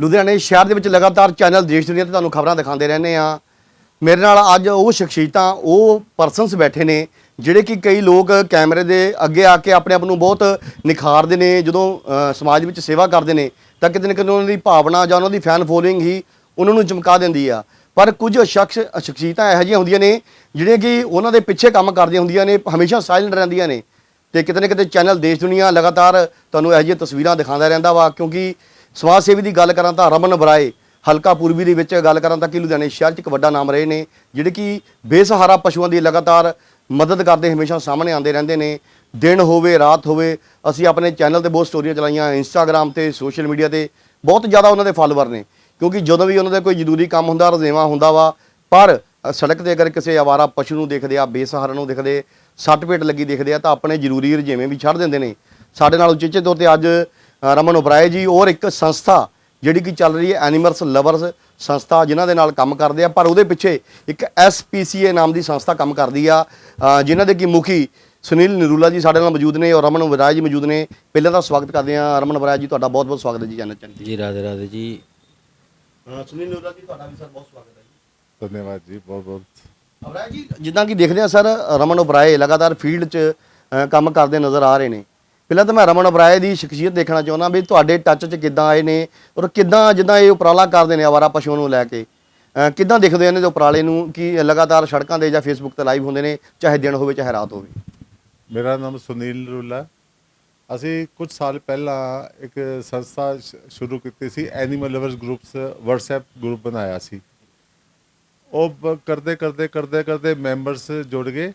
ਲੁਧਿਆਣੇ ਸ਼ਹਿਰ ਦੇ ਵਿੱਚ ਲਗਾਤਾਰ ਚੈਨਲ ਦੇਸ਼ ਦੁਨੀਆ ਤੇ ਤੁਹਾਨੂੰ ਖਬਰਾਂ ਦਿਖਾਉਂਦੇ ਰਹਿੰਦੇ ਆ ਮੇਰੇ ਨਾਲ ਅੱਜ ਉਹ ਸ਼ਖਸੀਅਤਾਂ ਉਹ ਪਰਸਨਸ ਬੈਠੇ ਨੇ, ਜਿਹੜੇ ਕਿ ਕਈ ਲੋਕ ਕੈਮਰੇ ਦੇ ਅੱਗੇ ਆ ਕੇ ਆਪਣੇ ਆਪ ਨੂੰ ਬਹੁਤ ਨਿਖਾਰਦੇ ਨੇ, ਜਦੋਂ ਸਮਾਜ ਵਿੱਚ ਸੇਵਾ ਕਰਦੇ ਨੇ, ਤਾਂ ਕਿਤੇ ਨਾ ਕਿਤੇ ਉਹਨਾਂ ਦੀ ਭਾਵਨਾ ਜਾਂ ਉਹਨਾਂ ਦੀ ਫੈਨ ਫੋਲੋਇੰਗ ਹੀ ਉਹਨਾਂ ਨੂੰ ਚਮਕਾ ਦਿੰਦੀ ਆ। ਪਰ ਕੁਝ ਸ਼ਖਸ, ਸ਼ਖਸੀਅਤਾਂ ਇਹੋ ਜਿਹੀਆਂ ਹੁੰਦੀਆਂ ਨੇ, ਜਿਹੜੇ ਕਿ ਉਹਨਾਂ ਦੇ ਪਿੱਛੇ ਕੰਮ ਕਰਦੀਆਂ ਹੁੰਦੀਆਂ ਨੇ, ਹਮੇਸ਼ਾ ਸਾਇਲੈਂਟ ਰਹਿੰਦੀਆਂ ਨੇ। ਤੇ ਕਿਤੇ ਨਾ ਕਿਤੇ ਚੈਨਲ ਦੇਸ਼ ਦੁਨੀਆ ਲਗਾਤਾਰ ਤੁਹਾਨੂੰ ਇਹੋ ਜਿਹੀਆਂ ਤਸਵੀਰਾਂ ਦਿਖਾਉਂਦਾ ਰਹਿੰਦਾ ਵਾ, ਕਿਉਂਕਿ ਸਮਾਜ ਸੇਵੀ ਦੀ ਗੱਲ ਕਰਾਂ ਤਾਂ ਰਮਨ ਬਰਾਏ, ਹਲਕਾ ਪੂਰਬੀ ਦੇ ਵਿੱਚ ਗੱਲ ਕਰਾਂ ਤਾਂ ਕਿ ਲੁਧਿਆਣੇ ਸ਼ਹਿਰ 'ਚ ਇੱਕ ਵੱਡਾ ਨਾਮ ਰਹੇ ਨੇ, ਜਿਹੜੇ ਕਿ ਬੇਸਹਾਰਾ ਪਸ਼ੂਆਂ ਦੀ ਲਗਾਤਾਰ ਮਦਦ ਕਰਦੇ ਹਮੇਸ਼ਾ ਸਾਹਮਣੇ ਆਉਂਦੇ ਰਹਿੰਦੇ ਨੇ। ਦਿਨ ਹੋਵੇ, ਰਾਤ ਹੋਵੇ, ਅਸੀਂ ਆਪਣੇ ਚੈਨਲ ਤੇ ਬਹੁਤ ਸਟੋਰੀਆਂ ਚਲਾਈਆਂ ਇੰਸਟਾਗ੍ਰam ਤੇ ਸੋਸ਼ਲ ਮੀਡੀਆ ਤੇ, ਬਹੁਤ ਜ਼ਿਆਦਾ ਉਹਨਾਂ ਦੇ ਫਾਲੋਅਰ ਨੇ। ਕਿਉਂਕਿ ਜਦੋਂ ਵੀ ਉਹਨਾਂ ਦਾ ਕੋਈ ਜ਼ਰੂਰੀ ਕੰਮ ਹੁੰਦਾ ਰਜ਼ੇਵਾ ਹੁੰਦਾ ਵਾ, ਪਰ ਸੜਕ ਤੇ ਅਗਰ ਕਿਸੇ ਆਵਾਰਾ ਪਸ਼ੂ ਨੂੰ ਦੇਖਦੇ ਆ, ਬੇਸਹਾਰਾ ਨੂੰ ਦੇਖਦੇ ਸੱਟ ਪੇਟ ਲੱਗੀ ਦੇਖਦੇ ਆ, ਤਾਂ ਆਪਣੇ ਜ਼ਰੂਰੀ ਰਜੇਵੇਂ ਵੀ ਛੱਡ ਦਿੰਦੇ ਨੇ। ਸਾਡੇ ਨਾਲ ਉਚੇਚੇ ਤੌਰ ਤੇ ਅੱਜ ਰਮਨ ਉਬਰਾਏ ਜੀ ਔਰ ਇੱਕ ਸੰਸਥਾ ਜਿਹੜੀ ਕਿ ਚੱਲ ਰਹੀ ਹੈ ਐਨੀਮਲਸ ਲਵਰਸ ਸੰਸਥਾ ਜਿਨ੍ਹਾਂ ਦੇ ਨਾਲ ਕੰਮ ਕਰਦੇ ਆ ਪਰ ਉਹਦੇ ਪਿੱਛੇ ਇੱਕ ਐਸਪੀਸੀਏ ਨਾਮ ਦੀ ਸੰਸਥਾ ਕੰਮ ਕਰਦੀ ਆ ਜਿਨ੍ਹਾਂ ਦੇ ਕੀ ਮੁਖੀ ਸੁਨੀਲ ਨਿਰੂਲਾ ਜੀ ਸਾਡੇ ਨਾਲ ਮੌਜੂਦ ਨੇ ਔਰ ਰਮਨ ਉਬਰਾਏ ਜੀ ਮੌਜੂਦ ਨੇ। ਪਹਿਲਾਂ ਤਾਂ ਸਵਾਗਤ ਕਰਦੇ ਆ। ਰਮਨ ਉਬਰਾਏ ਜੀ ਤੁਹਾਡਾ ਬਹੁਤ ਬਹੁਤ ਸਵਾਗਤ ਹੈ ਜੀ ਚੈਨਲ ਚੈਨਲ ਜੀ ਰਾਧੇ ਰਾਧੇ ਜੀ। ਸੁਨੀਲ ਨਿਰੂਲਾ ਜੀ ਤੁਹਾਡਾ ਵੀ ਸਰ ਬਹੁਤ ਸਵਾਗਤ ਹੈ ਜੀ। ਧੰਨਵਾਦ ਜੀ ਬਹੁਤ ਬਹੁਤ। ਅਬਰਾਏ ਜੀ ਜਿੱਦਾਂ ਕਿ ਦੇਖਦੇ ਆ ਸਰ ਰਮਨ ਉਬਰਾਏ ਲਗਾਤਾਰ ਫੀਲਡ 'ਚ ਕੰਮ ਕਰਦੇ ਨਜ਼ਰ ਆ ਰਹੇ ਨੇ। ਪਹਿਲਾਂ ਤਾਂ ਮੈਂ ਰਮਨ ਅਬਰਾਏ ਦੀ ਸ਼ਖਸੀਅਤ ਦੇਖਣਾ ਚਾਹੁੰਦਾ ਵੀ ਤੁਹਾਡੇ ਟੱਚ 'ਚ ਕਿੱਦਾਂ ਆਏ ਨੇ ਔਰ ਕਿੱਦਾਂ ਜਿੱਦਾਂ ਇਹ ਉਪਰਾਲਾ ਕਰਦੇ ਨੇ ਆਵਾਰਾ ਪਸ਼ੂਆਂ ਨੂੰ ਲੈ ਕੇ। ਕਿੱਦਾਂ ਦੇਖਦੇ ਇਹਨਾਂ ਦੇ ਉਪਰਾਲੇ ਨੂੰ? ਕਿ ਲਗਾਤਾਰ ਸੜਕਾਂ ਤੇ ਜਾਂ ਫੇਸਬੁੱਕ ਤੇ ਲਾਈਵ ਹੁੰਦੇ ਨੇ, ਚਾਹੇ ਦਿਨ ਹੋਵੇ, ਚਾਹੇ ਰਾਤ ਹੋਵੇ? ਮੇਰਾ ਨਾਮ ਸੁਨੀਲ ਰੂਲਾ। ਅਸੀਂ ਕੁਝ ਸਾਲ ਪਹਿਲਾਂ ਇੱਕ ਸੰਸਥਾ ਸ਼ੁਰੂ ਕੀਤੀ ਸੀ animal lovers groups WhatsApp group ਬਣਾਇਆ ਸੀ। ਉਹ ਕਰਦੇ ਕਰਦੇ ਕਰਦੇ ਕਰਦੇ ਮੈਂਬਰਸ ਜੁੜ ਗਏ।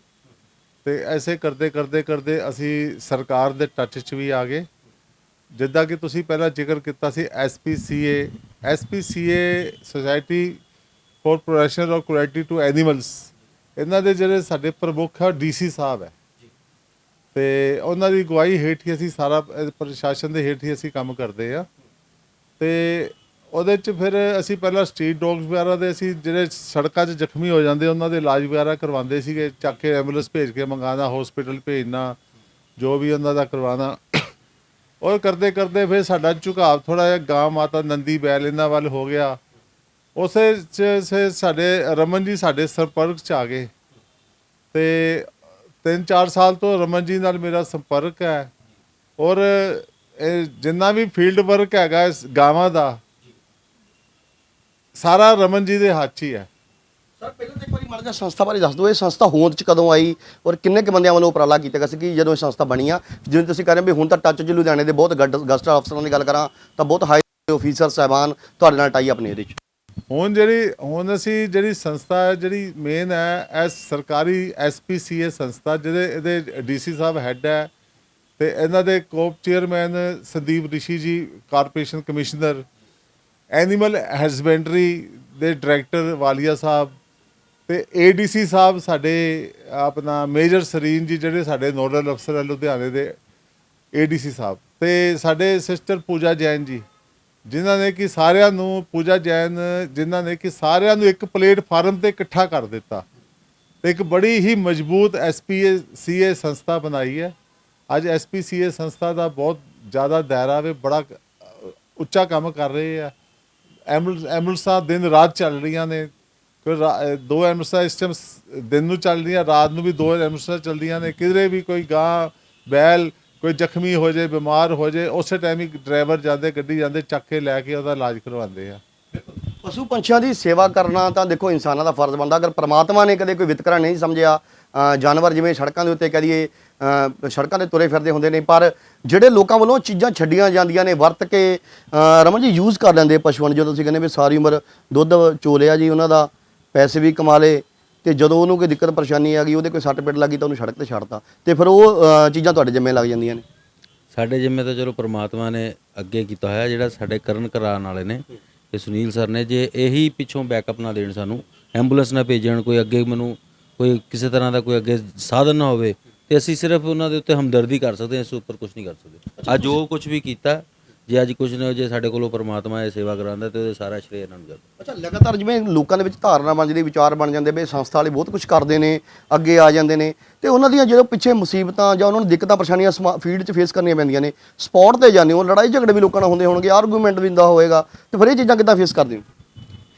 ਤੇ ਐਸੇ ਕਰਦੇ ਕਰਦੇ ਕਰਦੇ ਅਸੀਂ ਸਰਕਾਰ ਦੇ ਟੱਚ 'ਚ ਵੀ ਆ ਗਏ। ਜਿੱਦਾਂ ਕਿ ਤੁਸੀਂ ਪਹਿਲਾਂ ਜ਼ਿਕਰ ਕੀਤਾ ਸੀ SPCA SPCA society for protection of cruelty to animals ਇਹਨਾਂ ਦੇ ਜਿਹੜੇ ਸਾਡੇ ਪ੍ਰਮੁੱਖ ਆ ਡੀਸੀ ਸਾਹਿਬ ਹੈ। ਤੇ ਉਹਨਾਂ ਦੀ ਅਗਵਾਈ ਹੇਠ ਹੀ ਅਸੀਂ ਸਾਰਾ ਪ੍ਰਸ਼ਾਸਨ ਦੇ ਹੇਠ ਹੀ ਅਸੀਂ ਕੰਮ ਕਰਦੇ ਆ। ਤੇ ਉਹਦੇ ਚ ਫਿਰ ਅਸੀਂ ਪਹਿਲਾਂ ਸਟਰੀਟ ਡੌਗਸ ਵਗੈਰਾ ਦੇ ਅਸੀਂ ਜਿਹੜੇ ਸੜਕਾਂ 'ਚ ਜ਼ਖਮੀ ਹੋ ਜਾਂਦੇ, ਉਹਨਾਂ ਦੇ ਇਲਾਜ ਵਗੈਰਾ ਕਰਵਾਉਂਦੇ ਸੀਗੇ, ਚੱਕ ਕੇ ਐਂਬੂਲੈਂਸ ਭੇਜ ਕੇ ਮੰਗਾਉਣਾ ਹਸਪੀਟਲ ਭੇਜਣਾ, ਜੋ ਵੀ ਉਹਨਾਂ ਦਾ ਕਰਵਾਉਣਾ। ਉਹ ਕਰਦੇ ਕਰਦੇ ਫਿਰ ਸਾਡਾ ਝੁਕਾਅ ਥੋੜਾ ਜਿਹਾ ਗਾਂ ਮਾਤਾ ਨੰਦੀ ਬੈਲ ਇਹਨਾਂ ਵੱਲ ਹੋ ਗਿਆ। ਉਸੇ ਚ ਸੇ ਸਾਡੇ ਰਮਨ ਜੀ ਸਾਡੇ ਸੰਪਰਕ ਚ ਆ ਗਏ। ਤੇ 3-4 ਸਾਲ ਤੋਂ ਰਮਨ ਜੀ ਨਾਲ ਮੇਰਾ ਸੰਪਰਕ ਹੈ। ਔਰ ਇਹ ਜਿੰਨਾ ਵੀ ਫੀਲਡ ਵਰਕ ਹੈਗਾ ਇਸ ਗਾਵਾਂ ਦਾ ਸਾਰਾ ਰਮਨ ਜੀ ਦੇ ਹੱਥ 'ਚ ਹੀ ਹੈ। ਸਰ ਪਹਿਲਾਂ ਤਾਂ ਇੱਕ ਵਾਰੀ ਮਾੜਾ ਜਿਹਾ ਸੰਸਥਾ ਬਾਰੇ ਦੱਸ ਦਿਓ ਇਹ ਸੰਸਥਾ ਹੋਂਦ 'ਚ ਕਦੋਂ ਆਈ ਔਰ ਕਿੰਨੇ ਕੁ ਬੰਦਿਆਂ ਵੱਲੋਂ ਉਪਰਾਲਾ ਕੀਤਾ ਗਿਆ ਸੀ ਕਿ ਜਦੋਂ ਇਹ ਸੰਸਥਾ ਬਣੀ ਆ? ਜਿਵੇਂ ਤੁਸੀਂ ਕਹਿ ਰਹੇ ਹੋ ਵੀ ਹੁਣ ਤਾਂ ਟੱਚ 'ਚ ਲੁਧਿਆਣੇ ਦੇ ਬਹੁਤ ਗਸਟ ਅਫਸਰਾਂ ਦੀ ਗੱਲ ਕਰਾਂ ਤਾਂ ਬਹੁਤ ਹਾਈ ਅਫੀਸਰ ਸਾਹਿਬਾਨ ਤੁਹਾਡੇ ਨਾਲ ਟਾਈ ਆਪਣੇ ਇਹਦੇ 'ਚ। ਹੁਣ ਜਿਹੜੀ ਹੁਣ ਅਸੀਂ ਜਿਹੜੀ ਸੰਸਥਾ ਹੈ ਜਿਹੜੀ ਮੇਨ ਹੈ ਐ ਸਰਕਾਰੀ ਐਸਪੀਸੀਏ ਸੰਸਥਾ ਜਿਹਦੇ ਇਹਦੇ ਡੀਸੀ ਸਾਹਿਬ ਹੈੱਡ ਹੈ ਤੇ ਇਹਨਾਂ ਦੇ ਕੋਪ chairman Sandeep Rishi ji corporation commissioner animal husbandry ਦੇ ਡਾਇਰੈਕਟਰ ਵਾਲੀਆ ਸਾਹਿਬ ਤੇ ਏਡੀਸੀ ਸਾਹਿਬ ਸਾਡੇ, ਆਪਣਾ ਮੇਜਰ ਸਰੀਨ ਜੀ ਜਿਹੜੇ ਸਾਡੇ ਨੋਡਲ ਅਫਸਰ ਹੈ ਲੁਧਿਆਣੇ ਦੇ ਏਡੀਸੀ ਸਾਹਿਬ। ਤੇ ਸਾਡੇ ਸਿਸਟਰ ਪੂਜਾ ਜੈਨ ਜੀ, ਜਿਨ੍ਹਾਂ ਨੇ ਕਿ ਸਾਰਿਆਂ ਨੂੰ, ਪੂਜਾ ਜੈਨ ਜਿਨ੍ਹਾਂ ਨੇ ਕਿ ਸਾਰਿਆਂ ਨੂੰ ਇੱਕ ਪਲੇਟਫਾਰਮ ਤੇ ਇਕੱਠਾ ਕਰ ਦਿੱਤਾ। ਤੇ ਇੱਕ ਬੜੀ ਹੀ ਮਜ਼ਬੂਤ ਐਸਪੀਏ ਸੀਏ ਸੰਸਥਾ ਬਣਾਈ ਹੈ। ਅੱਜ ਐਸਪੀਸੀਏ ਸੰਸਥਾ ਦਾ ਬਹੁਤ ਜ਼ਿਆਦਾ ਦਾਇਰਾ ਵੇ, ਬੜਾ ਉੱਚਾ ਕੰਮ ਕਰ ਰਹੇ ਆ। ਐਂਬੂਲੈਂਸ ਐਂਬੂਲੈਂਸਾਂ ਦਿਨ ਰਾਤ ਚੱਲ ਰਹੀਆਂ ਨੇ। ਫਿਰ ਰਾ- ਦੋ ਐਂਬੂਲੈਂਸਾਂ ਇਸ ਟਾਈਮ ਦਿਨ ਨੂੰ ਚੱਲ ਰਹੀਆਂ, ਰਾਤ ਨੂੰ ਵੀ ਦੋ ਐਂਬੂਲੈਂਸਾਂ ਚੱਲਦੀਆਂ ਨੇ। ਕਿਧਰੇ ਵੀ ਕੋਈ ਗਾਂ, ਬੈਲ, ਕੋਈ ਜ਼ਖਮੀ ਹੋ ਜਾਏ ਬਿਮਾਰ ਹੋ ਜਾਏ ਉਸੇ ਟਾਈਮ ਹੀ ਡਰਾਈਵਰ ਜਾਂਦੇ, ਗੱਡੀ ਜਾਂਦੇ, ਚੱਕ ਕੇ ਲੈ ਕੇ ਉਹਦਾ ਇਲਾਜ ਕਰਵਾਉਂਦੇ ਆ। ਪਸ਼ੂ ਪੰਛੀਆਂ ਦੀ ਸੇਵਾ ਕਰਨਾ ਤਾਂ ਦੇਖੋ ਇਨਸਾਨਾਂ ਦਾ ਫਰਜ਼ ਬਣਦਾ। ਅਗਰ ਪ੍ਰਮਾਤਮਾ ਨੇ ਕਦੇ ਕੋਈ ਵਿਤਕਰਾ ਨਹੀਂ ਸਮਝਿਆ ਜਾਨਵਰ ਜਿਵੇਂ ਸੜਕਾਂ ਦੇ ਉੱਤੇ ਕਹਦੀਏ ਅ, ਸੜਕਾਂ ਤੇ ਤੁਰੇ ਫਿਰਦੇ ਹੁੰਦੇ ਨੇ ਪਰ ਜਿਹੜੇ ਲੋਕਾਂ ਵੱਲੋਂ ਚੀਜ਼ਾਂ ਛੱਡੀਆਂ ਜਾਂਦੀਆਂ ਨੇ ਵਰਤ ਕੇ ਰਮਨ ਜੀ ਯੂਜ਼ ਕਰ ਲੈਂਦੇ ਪਸ਼ੂਆਂ ਨੂੰ ਜਦੋਂ ਤੁਸੀਂ ਕਹਿੰਦੇ ਵੀ ਸਾਰੀ ਉਮਰ ਦੁੱਧ ਚੋਲਿਆ ਜੀ ਉਹਨਾਂ ਦਾ ਪੈਸੇ ਵੀ ਕਮਾ ਲਏ ਤੇ ਜਦੋਂ ਉਹਨੂੰ ਕੋਈ ਦਿੱਕਤ ਪਰੇਸ਼ਾਨੀ ਆ ਗਈ ਉਹਦੇ ਕੋਈ ਸੱਟ ਪਿੱਟ ਲੱਗੀ ਤਾਂ ਉਹਨੂੰ ਸੜਕ ਤੇ ਛੱਡਤਾ ਤੇ ਫਿਰ ਉਹ ਚੀਜ਼ਾਂ ਤੁਹਾਡੇ ਜਿੰਮੇ ਲੱਗ ਜਾਂਦੀਆਂ ਨੇ? ਸਾਡੇ ਜਿੰਮੇ ਤਾਂ ਚਲੋ ਪ੍ਰਮਾਤਮਾ ਨੇ ਅੱਗੇ ਕੀਤਾ ਹੋਇਆ ਜਿਹੜਾ ਸਾਡੇ ਕਰਨ ਕਰਾਉਣ ਵਾਲੇ ਨੇ ਇਹ ਸੁਨੀਲ ਸਰ ਨੇ ਜੇ ਇਹੀ ਪਿੱਛੋਂ ਬੈਕਅਪ ਨਾ ਦੇਣ ਸਾਨੂੰ ਐਂਬੂਲੈਂਸ ਨਾ ਭੇਜਣ ਕੋਈ ਅੱਗੇ ਮੈਨੂੰ ਕੋਈ ਕਿਸੇ ਤਰ੍ਹਾਂ ਦਾ ਕੋਈ ਅੱਗੇ ਸਾਧਨ ਨਾ ਹੋਵੇ ਤੇ ਅਸੀਂ ਸਿਰਫ ਉਹਨਾਂ ਦੇ ਉੱਤੇ ਹਮਦਰਦੀ ਕਰ ਸਕਦੇ ਹਾਂ ਇਸ ਉੱਪਰ ਕੁਝ ਨਹੀਂ ਕਰ ਸਕਦੇ। ਆ ਜੋ ਕੁਝ ਵੀ ਕੀਤਾ ਜੇ ਅੱਜ ਕੁਝ ਹੋ ਜੇ ਸਾਡੇ ਕੋਲੋਂ ਪਰਮਾਤਮਾ ਇਹ ਸੇਵਾ ਕਰਾਉਂਦਾ ਤੇ ਉਹਦੇ ਸਾਰਾ ਸ਼੍ਰੇਅ ਇਹਨਾਂ ਨੂੰ ਜਾਂਦਾ ਅੱਛਾ ਲਗਾਤਾਰ ਜਿਵੇਂ ਲੋਕਾਂ ਦੇ ਵਿੱਚ ਧਾਰਨਾ ਬਣ ਜਾਂਦੀ ਵਿਚਾਰ ਬਣ ਜਾਂਦੇ ਵੀ ਸੰਸਥਾ ਵਾਲੇ ਬਹੁਤ ਕੁਝ ਕਰਦੇ ਨੇ ਅੱਗੇ ਆ ਜਾਂਦੇ ਨੇ ਤੇ ਉਹਨਾਂ ਦੀਆਂ ਜਦੋਂ ਪਿੱਛੇ ਮੁਸੀਬਤਾਂ ਜਾਂ ਉਹਨਾਂ ਨੂੰ ਦਿੱਕਤਾਂ ਪਰੇਸ਼ਾਨੀਆਂ ਫੀਲਡ 'ਚ ਫੇਸ ਕਰਨੀਆਂ ਪੈਂਦੀਆਂ ਨੇ ਸਪੌਟ ਤੇ ਜਾਂਦੇ ਹੋ ਲੜਾਈ ਝਗੜੇ ਵੀ ਲੋਕਾਂ ਨਾਲ ਹੁੰਦੇ ਹੋਣਗੇ ਆਰਗੂਮੈਂਟ ਵੀ ਹੁੰਦਾ ਹੋਏਗਾ ਤੇ ਫਿਰ ਇਹ ਚੀਜ਼ਾਂ ਕਿੱਦਾਂ ਫੇਸ ਕਰਦੇ ਹੋ?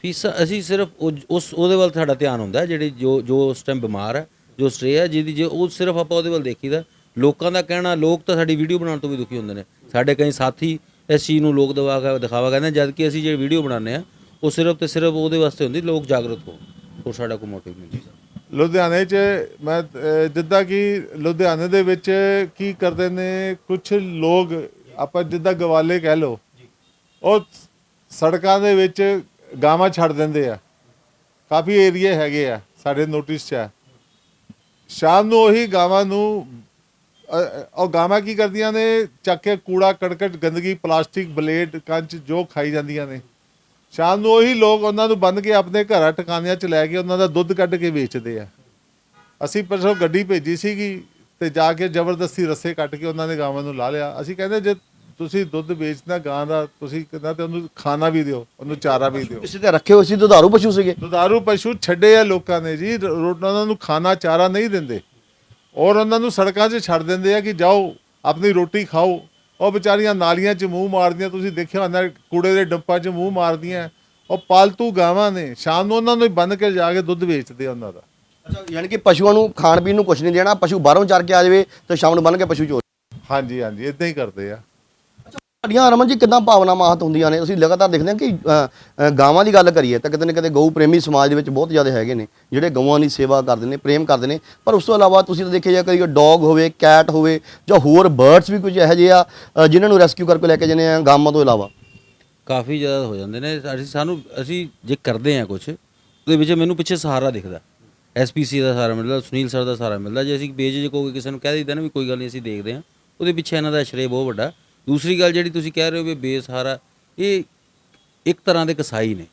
ਫੀਸਾਂ ਅਸੀਂ ਸਿਰਫ ਉਹ- ਉਸ ਉਹਦੇ ਵੱਲ ਸਾਡਾ ਧਿਆਨ ਹੁੰਦਾ ਹੈ, ਜਿਹੜੀ ਜੋ ਜੋ ਉਸ ਟਾਈਮ ਬਿਮਾਰ ਹੈ ਜੋ ਸਟ੍ਰੇ ਹੈ ਜਿਹਦੀ ਜੇ ਉਹ ਸਿਰਫ ਆਪਾਂ ਉਹਦੇ ਵੱਲ ਦੇਖੀਦਾ ਲੋਕਾਂ ਦਾ ਕਹਿਣਾ ਲੋਕ ਤਾਂ ਸਾਡੀ ਵੀਡੀਓ ਬਣਾਉਣ ਤੋਂ ਵੀ ਦੁਖੀ ਹੁੰਦੇ ਨੇ। ਸਾਡੇ ਕਈ ਸਾਥੀ ਇਸ ਚੀਜ਼ ਨੂੰ ਲੋਕ ਦਵਾ ਕੇ ਦਿਖਾਵਾ ਕਹਿੰਦੇ ਜਦ ਕਿ ਅਸੀਂ ਜਿਹੜੀ ਵੀਡੀਓ ਬਣਾਉਂਦੇ ਆ ਉਹ ਸਿਰਫ ਤੇ ਸਿਰਫ ਉਹਦੇ ਵਾਸਤੇ ਹੁੰਦੀ ਲੋਕ ਜਾਗਰੂਕ ਹੋ ਹੋਰ ਸਾਡਾ ਕੋਈ ਮੋਟਿਵ ਨਹੀਂ ਲੁਧਿਆਣੇ 'ਚ ਮੈਂ ਅਹ, ਜਿੱਦਾਂ ਕਿ ਲੁਧਿਆਣੇ ਦੇ ਵਿੱਚ ਕੀ ਕਰਦੇ ਨੇ ਕੁਝ ਲੋਕ ਆਪਾਂ ਜਿੱਦਾਂ ਗਵਾਲੇ ਕਹਿ ਲਓ ਉਹ ਸੜਕਾਂ ਦੇ ਵਿੱਚ ਗਾਵਾਂ ਛੱਡ ਦਿੰਦੇ ਆ। ਕਾਫੀ ਏਰੀਆ ਹੈਗੇ ਆ, ਸਾਡੇ ਨੋਟਿਸ 'ਚ ਆ। ਸ਼ਾਮ ਨੂੰ ਉਹੀ ਗਾਵਾਂ ਨੂੰ ਉਹ ਗਾਵਾਂ ਕੀ ਕਰਦੀਆਂ ਨੇ, ਚੱਕ ਕੇ ਕੂੜਾ, ਕੜਕਟ, ਗੰਦਗੀ, ਪਲਾਸਟਿਕ, ਬਲੇਡ, ਕੰਚ ਜੋ ਖਾਈ ਜਾਂਦੀਆਂ ਨੇ। ਸ਼ਾਮ ਨੂੰ ਉਹੀ ਲੋਕ ਉਹਨਾਂ ਨੂੰ ਬੰਨ ਕੇ ਆਪਣੇ ਘਰਾਂ ਟਿਕਾਣਿਆਂ 'ਚ ਲੈ ਕੇ ਉਹਨਾਂ ਦਾ ਦੁੱਧ ਕੱਢ ਕੇ ਵੇਚਦੇ ਆ। ਅਸੀਂ ਪਰਸੋਂ ਗੱਡੀ ਭੇਜੀ ਸੀਗੀ ਤੇ ਜਾ ਕੇ ਜ਼ਬਰਦਸਤੀ ਰੱਸੇ ਕੱਟ ਕੇ ਉਹਨਾਂ ਨੇ ਗਾਵਾਂ ਨੂੰ ਲਾ ਲਿਆ। ਅਸੀਂ ਕਹਿੰਦੇ ਜੇ ਤੁਸੀਂ ਦੁੱਧ ਵੇਚਣਾ ਗਾਂ ਦਾ ਤੁਸੀਂ ਕਹਿੰਦਾ ਤੇ ਉਹਨੂੰ ਖਾਣਾ ਵੀ ਦਿਓ ਉਹਨੂੰ ਚਾਰਾ ਵੀ ਦਿਓ। ਕਿਸੇ ਤੇ ਰੱਖੇ ਹੋਏ ਸੀ ਦੁਧਾਰੂ ਪਸ਼ੂ ਸੀਗੇ। ਦੁਧਾਰੂ ਪਸ਼ੂ ਛੱਡੇ ਆ ਲੋਕਾਂ ਨੇ ਜੀ ਰ- ਰੋ- ਉਹਨਾਂ ਨੂੰ ਖਾਣਾ ਚਾਰਾ ਨਹੀਂ ਦਿੰਦੇ। ਔਰ ਉਹਨਾਂ ਨੂੰ ਸੜਕਾਂ 'ਚ ਛੱਡ ਦਿੰਦੇ ਆ ਕਿ ਜਾਓ ਆਪਣੀ ਰੋਟੀ ਖਾਓ। ਉਹ ਵਿਚਾਰੀਆਂ ਨਾਲੀਆਂ 'ਚ ਮੂੰਹ ਮਾਰਦੀਆਂ ਤੁਸੀਂ ਦੇਖਿਆ ਹੁੰਦਾ ਕੂੜੇ ਦੇ ਡੱਪਾਂ 'ਚ ਮੂੰਹ ਮਾਰਦੀਆਂ। ਉਹ ਪਾਲਤੂ ਗਾਵਾਂ ਨੇ ਸ਼ਾਮ ਨੂੰ ਉਹਨਾਂ ਨੂੰ ਬੰਨ ਕੇ ਜਾ ਕੇ ਦੁੱਧ ਵੇਚਦੇ ਆ ਉਹਨਾਂ ਦਾ। ਅੱਛਾ ਯਾਨੀ ਕਿ ਪਸ਼ੂਆਂ ਨੂੰ ਖਾਣ ਪੀਣ ਨੂੰ ਕੁਝ ਨਹੀਂ ਦੇਣਾ ਪਸ਼ੂ ਬਾਹਰੋਂ ਚਰ ਕੇ ਆ ਜਾਵੇ ਤੇ ਸ਼ਾਮ ਨੂੰ ਬੰਨ ਕੇ ਪਸ਼ੂ ਚੋਰ ਹਾਂਜੀ ਹਾਂਜੀ ਇਦਾਂ ਹੀ ਕਰਦੇ ਆ। ਸਾਡੀਆਂ ਰਮਨ ਜੀ ਕਿਦਾਂ ਭਾਵਨਾਵਾਂ ਹੱਥ ਹੁੰਦੀਆਂ ਨੇ? ਅਸੀਂ ਲਗਾਤਾਰ ਦੇਖਦੇ ਹਾਂ ਕਿ ਅ, ਗਾਵਾਂ ਦੀ ਗੱਲ ਕਰੀਏ ਤਾਂ ਕਿਤੇ ਨਾ ਕਿਤੇ ਗਊ ਪ੍ਰੇਮੀ ਸਮਾਜ ਦੇ ਵਿੱਚ ਬਹੁਤ ਜ਼ਿਆਦਾ ਹੈਗੇ ਨੇ ਜਿਹੜੇ ਗਊਆਂ ਦੀ ਸੇਵਾ ਕਰਦੇ ਨੇ ਪ੍ਰੇਮ ਕਰਦੇ ਨੇ। ਪਰ ਉਸ ਤੋਂ ਇਲਾਵਾ ਤੁਸੀਂ ਤਾਂ ਦੇਖਿਆ ਜਾ ਕਰੀ ਡੌਗ ਹੋਵੇ ਕੈਟ ਹੋਵੇ ਜਾਂ ਹੋਰ ਬਰਡਸ ਵੀ ਕੁਝ ਇਹੋ ਜਿਹੇ ਆ ਅ, ਜਿਨ੍ਹਾਂ ਨੂੰ ਰੈਸਕਿਊ ਕਰਕੇ ਲੈ ਕੇ ਜਾਂਦੇ ਆ ਗਾਵਾਂ ਤੋਂ ਇਲਾਵਾ। ਕਾਫੀ ਜ਼ਿਆਦਾ ਹੋ ਜਾਂਦੇ ਨੇ। ਅਸੀਂ ਸਾਨੂੰ ਅਸੀਂ ਜੇ ਕਰਦੇ ਆ ਕੁਝ ਉਹਦੇ ਵਿੱਚ ਮੈਨੂੰ ਪਿੱਛੇ ਸਹਾਰਾ ਦਿਖਦਾ। ਐਸਪੀਸੀ ਦਾ ਸਹਾਰਾ ਮਿਲਦਾ ਸੁਨੀਲ ਸਰ ਦਾ ਸਹਾਰਾ ਮਿਲਦਾ। ਜੇ ਅਸੀਂ ਬੇਜ ਜੇ ਕੋਈ ਕਿਸੇ ਨੂੰ ਕਹਿ ਦਿੱਤਾ ਨਾ ਵੀ ਕੋਈ ਗੱਲ ਨਹੀਂ ਅਸੀਂ ਦੇਖਦੇ ਆ ਉਹਦੇ ਪਿੱਛੇ ਇਹਨਾਂ ਦਾ ਸ਼੍ਰੇ ਬਹੁਤ ਵੱਡਾ। ਦੂਸਰੀ ਗੱਲ ਜਿਹੜੀ ਤੁਸੀਂ ਕਹਿ ਰਹੇ ਹੋ ਵੀ ਬੇਸਹਾਰਾ, ਇਹ ਇੱਕ ਤਰ੍ਹਾਂ ਦੇ ਕਸਾਈ ਨੇ।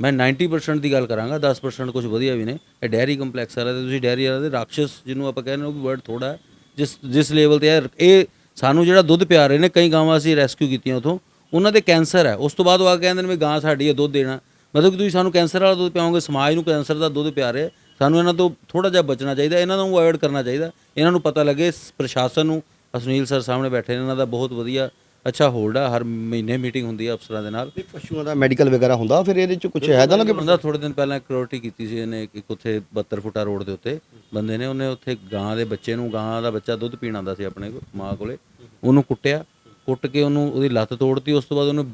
ਮੈਂ 90% ਦੀ ਗੱਲ ਕਰਾਂਗਾ 10% ਕੁਝ ਵਧੀਆ ਵੀ ਨੇ। ਇਹ ਡੈਰੀ ਕੰਪਲੈਕਸ ਵਾਲਾ ਤੇ ਤੁਸੀਂ ਡੈਰੀ ਵਾਲਾ ਦੇ ਰਾਖਸ਼ ਜਿਹਨੂੰ ਆਪਾਂ ਕਹਿੰਦੇ ਨੇ, ਉਹ ਵੀ ਵਰਡ ਥੋੜਾ ਹੈ। ਜਿਸ ਜਿਸ ਲੈਵਲ ਤੇ ਹੈ। ਇਹ ਸਾਨੂੰ ਜਿਹੜਾ ਦੁੱਧ ਪਿਆ ਰਹੇ ਨੇ, ਕਈ ਗਾਵਾਂ ਅਸੀਂ ਰੈਸਕਿਊ ਕੀਤੀਆਂ ਉਥੋਂ। ਉਹਨਾਂ ਦੇ ਕੈਂਸਰ ਹੈ। ਉਸ ਤੋਂ ਬਾਅਦ ਉਹ ਆ ਕਹਿੰਦੇ ਨੇ ਵੀ ਗਾਂ ਸਾਡੀ ਹੈ, ਦੁੱਧ ਦੇਣਾ। ਮਤਲਬ ਕਿ ਤੁਸੀਂ ਸਾਨੂੰ ਕੈਂਸਰ ਵਾਲਾ ਦੁੱਧ ਪਿਆਓਗੇ, ਸਮਾਜ ਨੂੰ ਕੈਂਸਰ ਦਾ ਦੁੱਧ ਪਿਆ ਰਿਹਾ ਸਾਨੂੰ ਇਹਨਾਂ ਤੋਂ ਥੋੜਾ ਜਿਹਾ ਬਚਣਾ ਚਾਹੀਦਾ। ਇਹਨਾਂ ਨੂੰ ਅਵੋਇਡ ਕਰਨਾ ਚਾਹੀਦਾ। ਇਹਨਾਂ ਨੂੰ ਪਤਾ ਲੱਗੇ, ਪ੍ਰਸ਼ਾਸਨ ਨੂੰ ਆਹ ਸੁਨੀਲ ਸਰ ਸਾਹਮਣੇ ਬੈਠੇ ਨੇ ਇਹਨਾਂ ਦਾ ਬਹੁਤ ਵਧੀਆ ਅੱਛਾ ਹੋਲਡ ਆ ਹਰ ਮਹੀਨੇ ਮੀਟਿੰਗ ਹੁੰਦੀ ਹੈ ਅਫਸਰਾਂ ਦੇ ਨਾਲ। ਪਸ਼ੂਆਂ ਦਾ ਮੈਡੀਕਲ ਵਗੈਰਾ ਹੁੰਦਾ ਫਿਰ ਇਹਦੇ ਚ ਕੁਝ ਹੈ ਤਾਂ ਨਾ ਕਿ ਬੰਦਾ ਥੋੜੇ ਦਿਨ ਪਹਿਲਾਂ ਸਿਕਿਉਰਿਟੀ ਕੀਤੀ ਸੀ ਇਹਨੇ ਇੱਕ ਉੱਥੇ 72 ਫੁੱਟਾ ਰੋਡ ਦੇ ਉੱਤੇ। ਬੰਦੇ ਨੇ ਉਹਨੇ ਉੱਥੇ ਗਾਂ ਦੇ ਬੱਚੇ ਨੂੰ ਗਾਂ ਦਾ ਬੱਚਾ ਦੁੱਧ ਪੀਣ ਆਉਂਦਾ ਸੀ ਆਪਣੇ ਕੋਲ ਮਾਂ ਕੋਲੇ। ਉਹਨੂੰ ਕੁੱਟਿਆ ਕੁੱਟ ਕੇ ਉਹਨੂੰ ਉਹਦੀ ਲੱਤ ਤੋੜਤੀ ਉਸ ਤੋਂ ਬਾਅਦ ਉਹਨੂੰ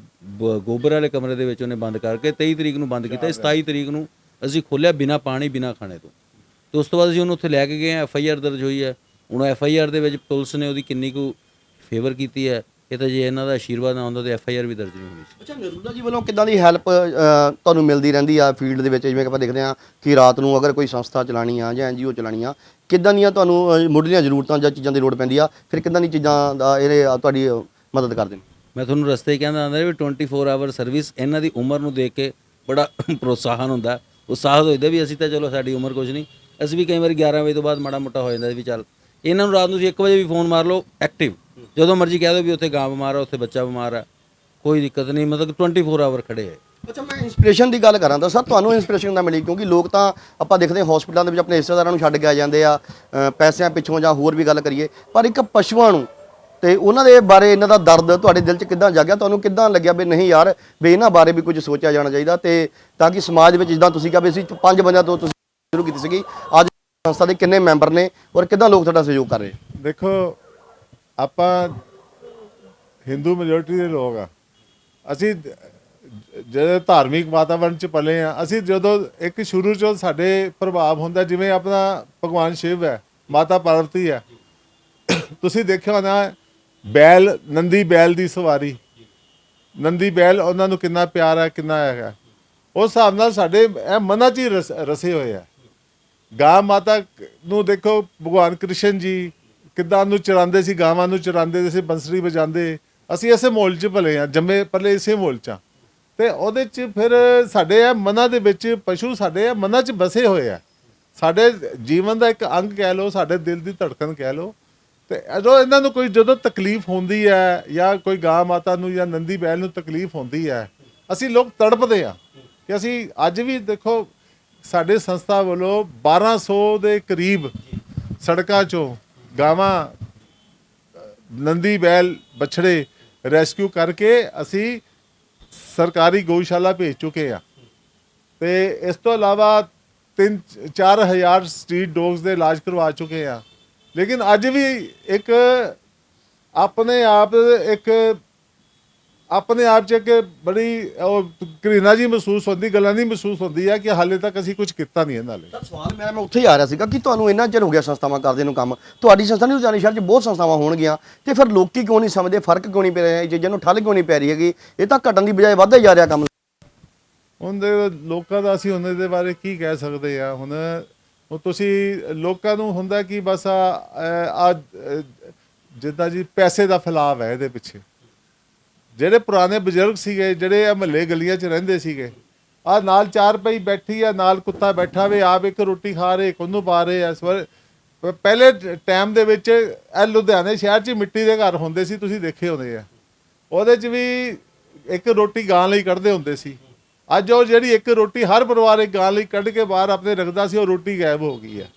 ਗੋਬਰ ਵਾਲੇ ਕਮਰੇ ਦੇ ਵਿੱਚ ਉਹਨੇ ਬੰਦ ਕਰਕੇ 23 ਤਰੀਕ ਨੂੰ ਬੰਦ ਕੀਤਾ। 27 ਤਰੀਕ ਨੂੰ ਅਸੀਂ ਖੋਲਿਆ ਬਿਨਾ ਪਾਣੀ ਬਿਨਾ ਖਾਣੇ ਤੋਂ। ਤੇ ਉਸ ਤੋਂ ਬਾਅਦ ਅਸੀਂ ਉਹਨੂੰ ਉੱਥੇ ਲੈ ਕੇ ਗਏ ਐਫ ਆਈ ਆਰ ਦਰਜ ਹੋਈ ਹੈ। ਹੁਣ ਐਫ ਆਈ ਆਰ ਦੇ ਵਿੱਚ ਪੁਲਿਸ ਨੇ ਉਹਦੀ ਕਿੰਨੀ ਕੁ ਫੇਵਰ ਕੀਤੀ ਹੈ ਇਹ ਤਾਂ ਜੇ ਇਹਨਾਂ ਦਾ ਆਸ਼ੀਰਵਾਦ ਨਾ ਹੁੰਦਾ ਤੇ ਐਫ ਆਈ ਆਰ ਵੀ ਦਰਜ ਨਹੀਂ ਹੋਣੀ। ਸੀ ਅੱਛਾ ਨਿਰਮਲਾ ਜੀ ਵੱਲੋਂ ਕਿੱਦਾਂ ਦੀ ਹੈਲਪ ਤੁਹਾਨੂੰ ਮਿਲਦੀ ਰਹਿੰਦੀ ਆ ਫੀਲਡ ਦੇ ਵਿੱਚ? ਜਿਵੇਂ ਕਿ ਆਪਾਂ ਦੇਖਦੇ ਆ ਕਿ ਰਾਤ ਨੂੰ ਅਗਰ ਕੋਈ ਸੰਸਥਾ ਚਲਾਣੀ ਆ ਜਾਂ ਐਨਜੀਓ ਚਲਾਣੀ ਆ ਕਿੱਦਾਂ ਦੀਆਂ ਤੁਹਾਨੂੰ ਮੁੱਢਲੀਆਂ ਜ਼ਰੂਰਤਾਂ ਜਾਂ ਚੀਜ਼ਾਂ ਦੀ ਲੋੜ ਪੈਂਦੀ ਆ? ਫਿਰ ਕਿੱਦਾਂ ਦੀ ਚੀਜ਼ਾਂ ਦਾ ਇਹ ਤੁਹਾਡੀ ਮਦਦ ਕਰਦੇ ਨੇ? ਮੈਂ ਤੁਹਾਨੂੰ ਰਸਤੇ ਕਹਿੰਦਾ ਆਂਦਾ ਵੀ 24 ਆਵਰ ਸਰਵਿਸ ਇਹਨਾਂ ਦੀ ਉਮਰ ਨੂੰ ਦੇਖ ਕੇ ਬੜਾ ਪ੍ਰੋਤਸਾਹਨ ਹੁੰਦਾ। ਉਤਸ਼ਾਹ ਹੋਈਦਾ ਵੀ ਅਸੀਂ ਤਾਂ ਚਲੋ ਸਾਡੀ ਉਮਰ ਕੁਝ ਨਹੀਂ। ਅਸੀਂ ਵੀ ਕਈ ਵਾਰੀ 11 ਵਜੇ ਤੋਂ ਬਾਅਦ ਮਾੜਾ ਮੋਟਾ ਹੋ ਜਾਂਦਾ ਵੀ ਚੱਲ ਇਹਨਾਂ ਨੂੰ ਰਾਤ ਨੂੰ ਤੁਸੀਂ 1 ਵਜੇ ਵੀ ਫੋਨ ਮਾਰ ਲਓ ਐਕਟਿਵ ਜਦੋਂ ਮਰਜ਼ੀ ਕਹਿ ਦਿਓ ਵੀ ਉੱਥੇ ਗਾਂ ਬਿਮਾਰ ਆ, ਉੱਥੇ ਬੱਚਾ ਬਿਮਾਰ ਆ, ਕੋਈ ਦਿੱਕਤ ਨਹੀਂ, ਮਤਲਬ 24 ਆਵਰ ਖੜੇ ਹੈ ਅੱਛਾ, ਮੈਂ ਇਨਸਪੀਰੇਸ਼ਨ ਦੀ ਗੱਲ ਕਰਾਂ ਤਾਂ ਸਰ, ਤੁਹਾਨੂੰ ਇਨਸਪੀਰੇਸ਼ਨ ਨਾ ਮਿਲੀ, ਕਿਉਂਕਿ ਲੋਕ ਤਾਂ ਆਪਾਂ ਦੇਖਦੇ ਹਾਂ ਹਸਪੀਟਲਾਂ ਦੇ ਵਿੱਚ ਆਪਣੇ ਰਿਸ਼ਤੇਦਾਰਾਂ ਨੂੰ ਛੱਡ ਕੇ ਆ ਜਾਂਦੇ ਆ ਪੈਸਿਆਂ ਪਿੱਛੋਂ ਜਾਂ ਹੋਰ ਵੀ ਗੱਲ ਕਰੀਏ, ਪਰ ਇੱਕ ਪਸ਼ੂਆਂ ਨੂੰ ਤੇ ਉਹਨਾਂ ਦੇ ਬਾਰੇ ਇਹਨਾਂ ਦਾ ਦਰਦ ਤੁਹਾਡੇ ਦਿਲ 'ਚ ਕਿੱਦਾਂ ਜਾਗਿਆ, ਤੁਹਾਨੂੰ ਕਿੱਦਾਂ ਲੱਗਿਆ ਵੀ ਨਹੀਂ ਯਾਰ, ਵੀ ਇਹਨਾਂ ਬਾਰੇ ਵੀ ਕੁਝ ਸੋਚਿਆ ਜਾਣਾ ਚਾਹੀਦਾ ਤੇ ਤਾਂ ਕਿ ਸਮਾਜ ਵਿੱਚ ਜਿੱਦਾਂ ਤੁਸੀਂ ਕਿਹਾ ਵੀ ਅਸੀਂ ਪੰਜ ਬੰਦਿਆਂ ਤੋਂ ਤੁਸੀਂ ਸ਼ੁਰੂ ਕੀਤੀ ਸੀਗੀ, ਅੱਜ ਸੰਸਥਾ ਦੇ ਕਿੰਨੇ ਮੈਂਬਰ ਨੇ ਔਰ ਕਿੱਦਾਂ ਲੋਕ ਤੁਹਾਡਾ ਸਹਿਯੋਗ ਕਰ ਰਹੇ ਦੇਖੋ, ਆਪਾਂ ਹਿੰਦੂ ਮੈਜੋਰਟੀ ਦੇ ਲੋਕ ਆ। ਅਸੀਂ ਜਿਹੜੇ ਧਾਰਮਿਕ ਵਾਤਾਵਰਣ ਚ ਪਲੇ ਆ, ਅਸੀਂ ਜਦੋਂ ਇੱਕ ਸ਼ੁਰੂ 'ਚੋਂ ਸਾਡੇ ਪ੍ਰਭਾਵ ਹੁੰਦਾ, ਜਿਵੇਂ ਆਪਣਾ ਭਗਵਾਨ ਸ਼ਿਵ ਹੈ, ਮਾਤਾ ਪਾਰਵਤੀ ਹੈ। ਤੁਸੀਂ ਦੇਖਿਆ ਹੋਣਾ, ਬੈਲ, ਨੰਦੀ ਬੈਲ ਦੀ ਸਵਾਰੀ। ਨੰਦੀ ਬੈਲ ਉਹਨਾਂ ਨੂੰ ਕਿੰਨਾ ਪਿਆਰ ਹੈ, ਕਿੰਨਾ ਹੈਗਾ। ਉਸ ਹਿਸਾਬ ਨਾਲ ਸਾਡੇ, ਇਹ ਮਨਾਂ 'ਚ ਹੀ ਰਸ- ਰਸੇ ਹੋਏ ਆ। ਗਾਂ ਮਾਤਾ ਨੂੰ ਦੇਖੋ, ਭਗਵਾਨ ਕ੍ਰਿਸ਼ਨ ਜੀ ਕਿੱਦਾਂ ਨੂੰ ਚਰਾਉਂਦੇ ਸੀ, ਗਾਵਾਂ ਨੂੰ ਚਰਾਉਂਦੇ ਸੀ, ਬੰਸਰੀ ਵਜਾਉਂਦੇ। ਅਸੀਂ ਇਸੇ ਮੋਲ 'ਚ ਭਲੇ ਆ ਜੰਮੇ ਪਲੇ ਇਸੇ ਮੋਲ 'ਚ ਆ। ਤੇ ਉਹਦੇ 'ਚ ਫਿਰ ਸਾਡੇ ਆ ਮਨਾਂ ਦੇ ਵਿੱਚ ਪਸ਼ੂ ਸਾਡੇ ਆ ਮਨਾਂ 'ਚ ਬਸੇ ਹੋਏ ਆ। ਸਾਡੇ ਜੀਵਨ ਦਾ ਇੱਕ ਅੰਗ ਕਹਿ ਲਓ, ਸਾਡੇ ਦਿਲ ਦੀ ਧੜਕਣ ਕਹਿ ਲਓ। ਤੇ ਜਦੋਂ ਇਹਨਾਂ ਨੂੰ ਕੋਈ, ਜਦੋਂ ਤਕਲੀਫ ਹੁੰਦੀ ਹੈ ਜਾਂ ਕੋਈ ਗਾਂ ਮਾਤਾ ਨੂੰ ਜਾਂ ਨੰਦੀ ਬੈਲ ਨੂੰ ਤਕਲੀਫ ਹੁੰਦੀ ਹੈ, ਅਸੀਂ ਲੋਕ ਤੜਪਦੇ ਆ ਕਿ ਅਸੀਂ ਅੱਜ ਵੀ ਦੇਖੋ ਸਾਡੇ ਸੰਸਥਾ ਵੱਲੋਂ 1200 ਦੇ ਕਰੀਬ ਸੜਕਾਂ 'ਚੋਂ ਗਾਵਾਂ ਨੰਦੀ, ਬੈਲ, ਬਛੜੇ ਰੈਸਕਿਊ ਕਰਕੇ ਅਸੀਂ ਸਰਕਾਰੀ ਗਊਸ਼ਾਲਾ ਭੇਜ ਚੁੱਕੇ ਆ ਤੇ ਇਸ ਤੋਂ ਇਲਾਵਾ 3 4000 ਸਟਰੀਟ ਡੌਗਸ ਦੇ ਇਲਾਜ ਕਰਵਾ ਚੁੱਕੇ ਆ ਲੇਕਿਨ ਅੱਜ ਵੀ ਇੱਕ ਆਪਣੇ ਆਪ ਇੱਕ ਆਪਣੇ ਆਪ ਚ ਇੱਕ ਬੜੀ ਉਹ ਘ੍ਰਿਣਾ ਜੀ ਮਹਿਸੂਸ ਹੁੰਦੀ ਗੱਲਾਂ ਨਹੀਂ ਮਹਿਸੂਸ ਹੁੰਦੀ ਆ ਕਿ ਹਾਲੇ ਤੱਕ ਅਸੀਂ ਕੁਝ ਕੀਤਾ ਨਹੀਂ ਇਹਨਾਂ ਲਈ। ਸਰ ਸਵਾਲ ਮੇਰਾ ਮੈਂ ਉੱਥੇ ਹੀ ਆ ਰਿਹਾ ਸੀਗਾ ਕਿ ਤੁਹਾਨੂੰ ਇੰਨਾ ਚਿਰ ਹੋ ਗਿਆ ਸੰਸਥਾਵਾਂ ਕਰਦੇ ਨੂੰ ਕੰਮ। ਤੁਹਾਡੀ ਸੰਸਥਾ ਨਹੀਂ ਲੁਧਿਆਣੇ ਸ਼ਹਿਰ 'ਚ ਬਹੁਤ ਸੰਸਥਾਵਾਂ ਹੋਣਗੀਆਂ। ਤੇ ਫਿਰ ਲੋਕੀ ਕਿਉਂ ਨਹੀਂ ਸਮਝਦੇ ਫ਼ਰਕ ਕਿਉਂ ਨਹੀਂ ਪੈ ਰਿਹਾ? ਇਹ ਚੀਜ਼ਾਂ ਨੂੰ ਠੱਲ ਕਿਉਂ ਨਹੀਂ ਪੈ ਰਹੀ ਹੈਗੀ? ਇਹ ਤਾਂ ਘਟਣ ਦੀ ਬਜਾਏ ਵੱਧਦਾ ਹੀ ਜਾ ਰਿਹਾ ਕੰਮ। ਹੁਣ ਦੇ ਲੋਕਾਂ ਦਾ ਅਸੀਂ ਉਹਨਾਂ ਦੇ ਬਾਰੇ ਕੀ ਕਹਿ ਸਕਦੇ ਆ? ਹੁਣ ਉਹ ਤੁਸੀਂ ਲੋਕਾਂ ਨੂੰ ਹੁੰਦਾ ਕਿ ਬਸ ਆ ਆ ਜਿੱਦਾਂ ਜੀ ਪੈਸੇ ਦਾ ਫੈਲਾਵ ਹੈ ਇਹਦੇ ਪਿੱਛੇ। ਜਿਹੜੇ ਪੁਰਾਣੇ ਬਜ਼ੁਰਗ ਸੀਗੇ, ਜਿਹੜੇ ਇਹ ਮਹੱਲੇ ਗਲੀਆਂ 'ਚ ਰਹਿੰਦੇ ਸੀਗੇ ਆ ਨਾਲ ਚਾਰ ਪਈ ਬੈਠੀ ਆ, ਨਾਲ ਕੁੱਤਾ ਬੈਠਾ ਵੇ ਆਪ ਇੱਕ ਰੋਟੀ ਖਾ ਰਹੇ, ਕੋਨੂੰ ਪਾ ਰਹੇ ਆ, ਇਸ ਵਾਰ ਪਹਿਲੇ ਟਾਈਮ ਦੇ ਵਿੱਚ ਇਹ ਲੁਧਿਆਣੇ ਸ਼ਹਿਰ 'ਚ ਮਿੱਟੀ ਦੇ ਘਰ ਹੁੰਦੇ ਸੀ, ਤੁਸੀਂ ਦੇਖੇ ਹੋਣੇ ਆ। ਉਹਦੇ 'ਚ ਵੀ ਇੱਕ ਰੋਟੀ ਗਾਂ ਲਈ ਕੱਢਦੇ ਹੁੰਦੇ ਸੀ। ਅੱਜ ਉਹ ਜਿਹੜੀ ਇੱਕ ਰੋਟੀ ਹਰ ਪਰਿਵਾਰ ਇੱਕ ਗਾਂ ਲਈ ਕੱਢ ਕੇ ਬਾਹਰ ਆਪਣੇ ਰੱਖਦਾ ਸੀ, ਉਹ ਰੋਟੀ ਗਾਇਬ ਹੋ ਗਈ ਹੈ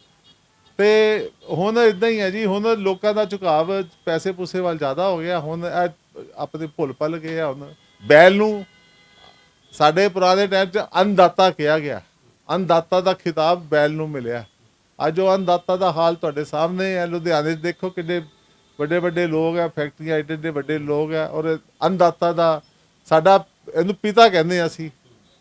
ਤੇ ਹੁਣ ਇਦਾਂ ਹੀ ਹੈ ਜੀ, ਹੁਣ ਲੋਕਾਂ ਦਾ ਝੁਕਾਵ ਪੈਸੇ ਪੂਸੇ ਵੱਲ ਜ਼ਿਆਦਾ ਹੋ ਗਿਆ, ਹੁਣ ਇਹ ਆਪਣੇ ਭੁੱਲ ਭੱਲ ਗਏ ਆ ਹੁਣ ਬੈਲ ਨੂੰ ਸਾਡੇ ਪੁਰਾਣੇ ਟਾਈਮ 'ਚ ਅੰਨਦਾਤਾ ਕਿਹਾ ਗਿਆ। ਅੰਨਦਾਤਾ ਦਾ ਖਿਤਾਬ ਬੈਲ ਨੂੰ ਮਿਲਿਆ। ਅੱਜ ਉਹ ਅੰਨਦਾਤਾ ਦਾ ਹਾਲ ਤੁਹਾਡੇ ਸਾਹਮਣੇ ਹੈ ਲੁਧਿਆਣੇ 'ਚ ਦੇਖੋ ਕਿੰਨੇ ਵੱਡੇ ਵੱਡੇ ਲੋਕ ਆ, ਫੈਕਟਰੀਆਂ, ਏਡੇ ਏਡੇ ਵੱਡੇ ਲੋਕ ਆ। ਔਰ ਅੰਨਦਾਤਾ ਦਾ ਸਾਡਾ, ਇਹਨੂੰ ਪਿਤਾ ਕਹਿੰਦੇ ਆ ਅਸੀਂ।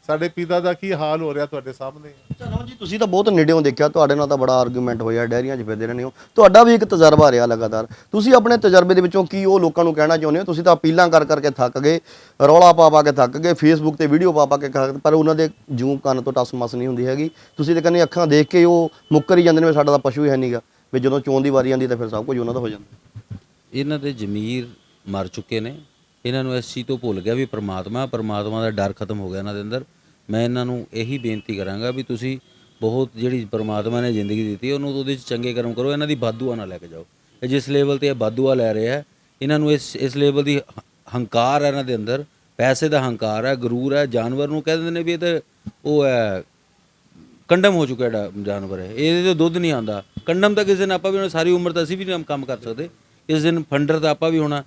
ਸਾਡੇ ਪਿਤਾ ਦਾ ਕੀ ਹਾਲ ਹੋ ਰਿਹਾ ਤੁਹਾਡੇ ਸਾਹਮਣੇ। ਚਲੋ ਜੀ ਤੁਸੀਂ ਤਾਂ ਬਹੁਤ ਨੇੜਿਓਂ ਦੇਖਿਆ ਤੁਹਾਡੇ ਨਾਲ ਤਾਂ ਬੜਾ ਆਰਗੂਮੈਂਟ ਹੋਇਆ ਡੈਰੀਆਂ 'ਚ ਫਿਰਦੇ ਰਹਿੰਦੇ ਹੋ। ਤੁਹਾਡਾ ਵੀ ਇੱਕ ਤਜਰਬਾ ਰਿਹਾ ਲਗਾਤਾਰ। ਤੁਸੀਂ ਆਪਣੇ ਤਜਰਬੇ ਦੇ ਵਿੱਚੋਂ ਕੀ ਉਹ ਲੋਕਾਂ ਨੂੰ ਕਹਿਣਾ ਚਾਹੁੰਦੇ ਹੋ? ਤੁਸੀਂ ਤਾਂ ਅਪੀਲਾਂ ਕਰ ਕਰਕੇ ਥੱਕ ਗਏ ਰੌਲਾ ਪਾ ਪਾ ਕੇ ਥੱਕ ਗਏ ਫੇਸਬੁੱਕ ਤੇ ਵੀਡੀਓ ਪਾ ਪਾ ਕੇ ਥੱਕ- ਪਰ ਉਹਨਾਂ ਦੇ ਜੂੰ ਕੰਨ ਤੋਂ ਟਸ ਮਸ ਨਹੀਂ ਹੁੰਦੀ ਹੈਗੀ। ਤੁਸੀਂ ਤਾਂ ਕਹਿੰਦੇ ਅੱਖਾਂ ਦੇਖ ਕੇ ਉਹ ਮੁੱਕਰ ਹੀ ਜਾਂਦੇ ਨੇ ਸਾਡਾ ਤਾਂ ਪਸ਼ੂ ਹੀ ਹੈ ਨਹੀਂਗਾ ਵੀ ਜਦੋਂ ਚੋਣ ਦੀ ਵਾਰੀ ਆਉਂਦੀ ਤਾਂ ਫਿਰ ਸਭ ਕੁਝ ਉਹਨਾਂ ਦਾ ਹੋ ਜਾਂਦਾ। ਇਹਨਾਂ ਦੇ ਜ਼ਮੀਰ ਮਰ ਚੁੱਕੇ ਨੇ। ਇਹਨਾਂ ਨੂੰ ਇਸ ਚੀਜ਼ ਤੋਂ ਭੁੱਲ ਗਿਆ ਵੀ ਪ੍ਰਮਾਤਮਾ ਪ੍ਰਮਾਤਮਾ ਦਾ ਡਰ ਖਤਮ ਹੋ ਗਿਆ ਇਹਨਾਂ ਦੇ ਅੰਦਰ। ਮੈਂ ਇਹਨਾਂ ਨੂੰ ਇਹੀ ਬੇਨਤੀ ਕਰਾਂਗਾ ਵੀ ਤੁਸੀਂ ਬਹੁਤ ਜਿਹੜੀ ਪ੍ਰਮਾਤਮਾ ਨੇ ਜ਼ਿੰਦਗੀ ਦਿੱਤੀ, ਉਹਨੂੰ ਉਹਦੇ ਚ ਚੰਗੇ ਕਰਮ ਕਰੋ, ਇਹਨਾਂ ਦੀ ਬਾਦੂਆ ਨਾ ਲੈ ਕੇ ਜਾਓ। ਇਹ ਜਿਸ ਲੈਵਲ ਤੇ ਇਹ ਬਾਦੂਆ ਲੈ ਰਿਹਾ ਹੈ, ਇਹਨਾਂ ਨੂੰ ਇਸ ਇਸ ਲੈਵਲ ਦੀ ਹੰਕਾਰ ਹੈ ਇਹਨਾਂ ਦੇ ਅੰਦਰ। ਪੈਸੇ ਦਾ ਹੰਕਾਰ ਹੈ, ਗਰੂਰ ਹੈ, ਜਾਨਵਰ ਨੂੰ ਕਹਿ ਦਿੰਦੇ ਨੇ ਵੀ ਇਹ ਤਾਂ ਉਹ ਹੈ, ਕੰਡਮ ਹੋ ਚੁੱਕਾ ਜਿਹੜਾ ਜਾਨਵਰ ਹੈ। ਇਹਦੇ ਤੋਂ ਦੁੱਧ ਨਹੀਂ ਆਉਂਦਾ। ਕੰਡਮ ਤਾਂ ਕਿਸੇ ਦਿਨ ਆਪਾਂ ਵੀ ਹੁਣ ਸਾਰੀ ਉਮਰ ਤਾਂ ਅਸੀਂ ਵੀ ਨਹੀਂ ਕੰਮ ਕਰ ਸਕਦੇ। ਇਸ ਦਿਨ ਫੰਡਰ ਤਾਂ ਆਪਾਂ ਵੀ ਹੋਣਾ।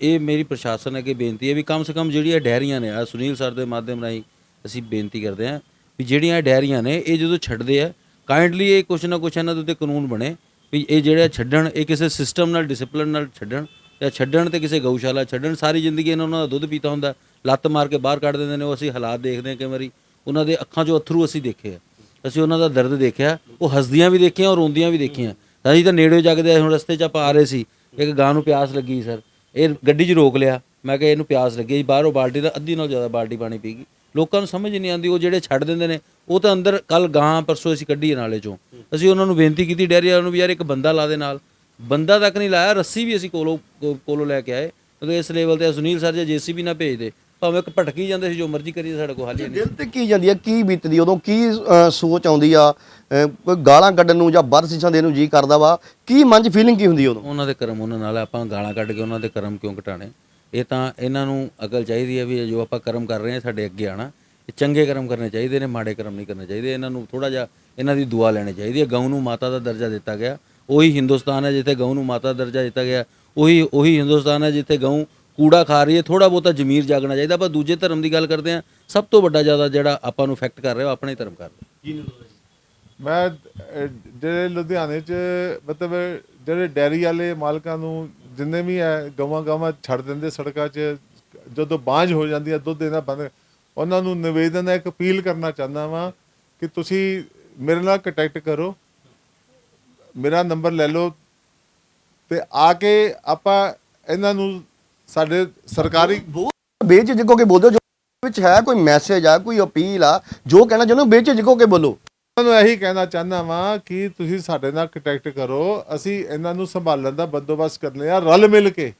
ਇਹ ਮੇਰੀ ਪ੍ਰਸ਼ਾਸਨ ਅੱਗੇ ਬੇਨਤੀ ਹੈ ਵੀ ਕਮ ਸੇ ਕਮ ਜਿਹੜੀਆਂ ਡੈਰੀਆਂ ਨੇ ਆ ਸੁਨੀਲ ਸਰ ਦੇ ਮਾਧਿਅਮ ਰਾਹੀਂ ਅਸੀਂ ਬੇਨਤੀ ਕਰਦੇ ਹਾਂ ਵੀ ਜਿਹੜੀਆਂ ਡੈਰੀਆਂ ਨੇ, ਇਹ ਜਦੋਂ ਛੱਡਦੇ ਆ ਕਾਈਂਡਲੀ ਇਹ ਕੁਛ ਨਾ ਕੁਛ ਇਹਨਾਂ ਦੇ ਉੱਤੇ ਕਾਨੂੰਨ ਬਣੇ ਵੀ ਇਹ ਜਿਹੜਾ ਛੱਡਣ, ਇਹ ਕਿਸੇ ਸਿਸਟਮ ਨਾਲ ਡਿਸਪਲਿਨ ਨਾਲ ਛੱਡਣ ਜਾਂ ਛੱਡਣ ਤੇ ਕਿਸੇ ਗਊਸ਼ਾਲਾ ਛੱਡਣ, ਸਾਰੀ ਜ਼ਿੰਦਗੀ ਇਹਨਾਂ ਉਹਨਾਂ ਦਾ ਦੁੱਧ ਪੀਤਾ ਹੁੰਦਾ, ਲੱਤ ਮਾਰ ਕੇ ਬਾਹਰ ਕੱਢ ਦਿੰਦੇ ਨੇ, ਉਹ ਅਸੀਂ ਹਾਲਾਤ ਦੇਖਦੇ ਹਾਂ ਕਈ ਵਾਰੀ, ਉਹਨਾਂ ਦੇ ਅੱਖਾਂ 'ਚੋਂ ਅਥਰੂ ਅਸੀਂ ਦੇਖੇ ਆ। ਅਸੀਂ ਉਹਨਾਂ ਦਾ ਦਰਦ ਦੇਖਿਆ, ਉਹ ਹੱਸਦੀਆਂ ਵੀ ਦੇਖੀਆਂ ਔਰ ਰੋਂਦੀਆਂ ਵੀ ਦੇਖੀਆਂ। ਅਸੀਂ ਤਾਂ ਨੇੜੇ ਜਗਦੇ ਹੁਣ ਰਸਤੇ 'ਚ ਆਪਾਂ ਆ ਰਹੇ ਸੀ, ਇੱਕ ਗਾਂ ਨੂੰ ਪਿਆਸ ਲੱਗੀ ਸਰ। ਇਹ ਗੱਡੀ 'ਚ ਰੋਕ ਲਿਆ। ਮੈਂ ਕਿਹਾ ਇਹਨੂੰ ਪਿਆਸ ਲੱਗੀ ਜੀ। ਬਾਹਰੋਂ ਬਾਲਟੀ ਦਾ ਅੱਧੀ ਨਾਲ ਜ਼ਿਆਦਾ ਬਾਲਟੀ ਪਾਣੀ ਪੀ ਗਈ। ਲੋਕਾਂ ਨੂੰ ਸਮਝ ਨਹੀਂ ਆਉਂਦੀ, ਉਹ ਜਿਹੜੇ ਛੱਡ ਦਿੰਦੇ ਨੇ, ਉਹ ਤਾਂ ਅੰਦਰ ਕੱਲ ਗਾਂ ਪਰਸੋਂ ਅਸੀਂ ਕੱਢੀ ਹੈ ਨਾਲੇ 'ਚੋਂ। ਅਸੀਂ ਉਹਨਾਂ ਨੂੰ ਬੇਨਤੀ ਕੀਤੀ ਡੈਰੀ ਵਾਲਿਆਂ ਨੂੰ ਵੀ ਯਾਰ ਇੱਕ ਬੰਦਾ ਲਾ ਦੇ ਨਾਲ। ਬੰਦਾ ਤੱਕ ਨਹੀਂ ਲਾਇਆ, ਰੱਸੀ ਵੀ ਅਸੀਂ ਕੋਲੋਂ ਕੋਲੋਂ ਲੈ ਕੇ ਆਏ। ਕਿਉਂਕਿ ਇਸ ਲੈਵਲ ਤੇ ਸੁਨੀਲ ਸਰ ਜੇ ਜੀਸੀਬੀ ਨਾ ਭੇਜਦੇ ਭਾਵੇਂ ਇੱਕ ਭਟਕੀ ਜਾਂਦੇ ਸੀ ਜੋ ਮਰਜ਼ੀ ਕਰੀਏ ਸਾਡੇ ਕੋਲ ਹਾਲੀ ਨਹੀਂ ਦਿਲ ਤੇ ਕੀ ਜਾਂਦੀ ਆ ਕੀ ਬੀਤਦੀ ਉਦੋਂ ਕੀ ਅਹ, ਸੋਚ ਆਉਂਦੀ ਆ? ਅਹ, ਕੋਈ ਗਾਲਾਂ ਕੱਢਣ ਨੂੰ ਜਾਂ ਬਰ ਸੀਸਾਂ ਦੇਣ ਨੂੰ ਜੀ ਕਰਦਾ ਵਾ? ਕੀ ਮਨ 'ਚ ਫੀਲਿੰਗ ਕੀ ਹੁੰਦੀ ਉਦੋਂ? ਉਹਨਾਂ ਦੇ ਕਰਮ ਉਹਨਾਂ ਨਾਲ ਆਪਾਂ ਗਾਲਾਂ ਕੱਢ ਕੇ ਉਹਨਾਂ ਦੇ ਕਰਮ ਕਿਉਂ ਘਟਾਣੇ ਇਹ ਤਾਂ ਇਹਨਾਂ ਨੂੰ ਅਕਲ ਚਾਹੀਦੀ ਹੈ ਵੀ ਜੋ ਆਪਾਂ ਕਰਮ ਕਰ ਰਹੇ ਹਾਂ ਸਾਡੇ ਅੱਗੇ ਆਣਾ ਇਹ ਚੰਗੇ ਕਰਮ ਕਰਨੇ ਚਾਹੀਦੇ ਨੇ ਮਾੜੇ ਕਰਮ ਨਹੀਂ ਕਰਨੇ ਚਾਹੀਦੇ। ਇਹਨਾਂ ਨੂੰ ਥੋੜਾ ਜਿਹਾ ਇਹਨਾਂ ਦੀ ਦੁਆ ਲੈਣੀ ਚਾਹੀਦੀ ਹੈ ਗਊ ਨੂੰ ਮਾਤਾ ਦਾ ਦਰਜਾ ਦਿੱਤਾ ਗਿਆ। ਉਹੀ ਹਿੰਦੁਸਤਾਨ ਹੈ ਜਿੱਥੇ ਗਊ ਨੂੰ ਮਾਤਾ ਦਾ ਦਰਜਾ ਦਿੱਤਾ ਗਿਆ। ਉਹੀ ਉਹੀ ਹਿੰਦੁਸਤਾਨ ਹੈ ਜਿੱਥੇ ਗਊ ਕੂੜਾ ਖਾ ਰਹੀ ਹੈ ਥੋੜਾ ਬਹੁਤਾ ਜ਼ਮੀਰ ਜਾਗਣਾ ਚਾਹੀਦਾ, ਆਪਾਂ ਦੂਜੇ ਧਰਮ ਦੀ ਗੱਲ ਕਰਦੇ ਹਾਂ, ਸਭ ਤੋਂ ਵੱਡਾ ਜ਼ਿਆਦਾ ਜਿਹੜਾ ਆਪਾਂ ਨੂੰ ਇਫੈਕਟ ਕਰ ਰਿਹਾ ਉਹ ਆਪਣਾ ਹੀ ਧਰਮ ਕਰ ਰਿਹਾ। ਮੈਂ ਜਿਹੜੇ ਲੁਧਿਆਣੇ 'ਚ, ਮਤਲਬ ਜਿਹੜੇ ਡੈਰੀ ਵਾਲੇ ਮਾਲਕਾਂ ਨੂੰ ਜਿੰਨੇ ਵੀ ਹੈ ਗਵਾਂ ਗਾਵਾਂ ਛੱਡ ਦਿੰਦੇ ਸੜਕਾਂ 'ਚ, ਜਦੋਂ ਬਾਂਝ ਹੋ ਜਾਂਦੀ ਹੈ, ਦੁੱਧ ਦੇਣਾ ਬੰਦ ਉਹਨਾਂ ਨੂੰ ਨਿਵੇਦਨ ਹੈ, ਇੱਕ ਅਪੀਲ ਕਰਨਾ ਚਾਹੁੰਦਾ ਵਾਂ ਕਿ ਤੁਸੀਂ ਮੇਰੇ ਨਾਲ ਕੰਟੈਕਟ ਕਰੋ, ਮੇਰਾ ਨੰਬਰ ਲੈ ਲਓ ਤੇ ਆ ਕੇ ਆਪਾਂ ਇਹਨਾਂ ਨੂੰ ਸਾਡੇ ਸਰਕਾਰੀ ਬੇਝਿਜਕ ਹੋ ਕੇ ਬੋਲੋ ਜੋ ਵਿੱਚ ਹੈ ਕੋਈ ਮੈਸੇਜ ਆ ਕੋਈ ਅਪੀਲ ਆ ਜੋ ਕਹਿਣਾ ਚਾਹੁੰਦੇ ਹੋ ਬੇਝਿਜਕ ਹੋ ਕੇ ਬੋਲੋ ਤੁਹਾਨੂੰ ਇਹੀ ਕਹਿਣਾ ਚਾਹੁੰਦਾ ਵਾਂ ਕਿ ਤੁਸੀਂ ਸਾਡੇ ਨਾਲ ਕੰਟੈਕਟ ਕਰੋ ਅਸੀਂ ਇਹਨਾਂ ਨੂੰ ਸੰਭਾਲਣ ਦਾ ਬੰਦੋਬਸਤ ਕਰਨੇ ਆ ਰਲ ਮਿਲ ਕੇ।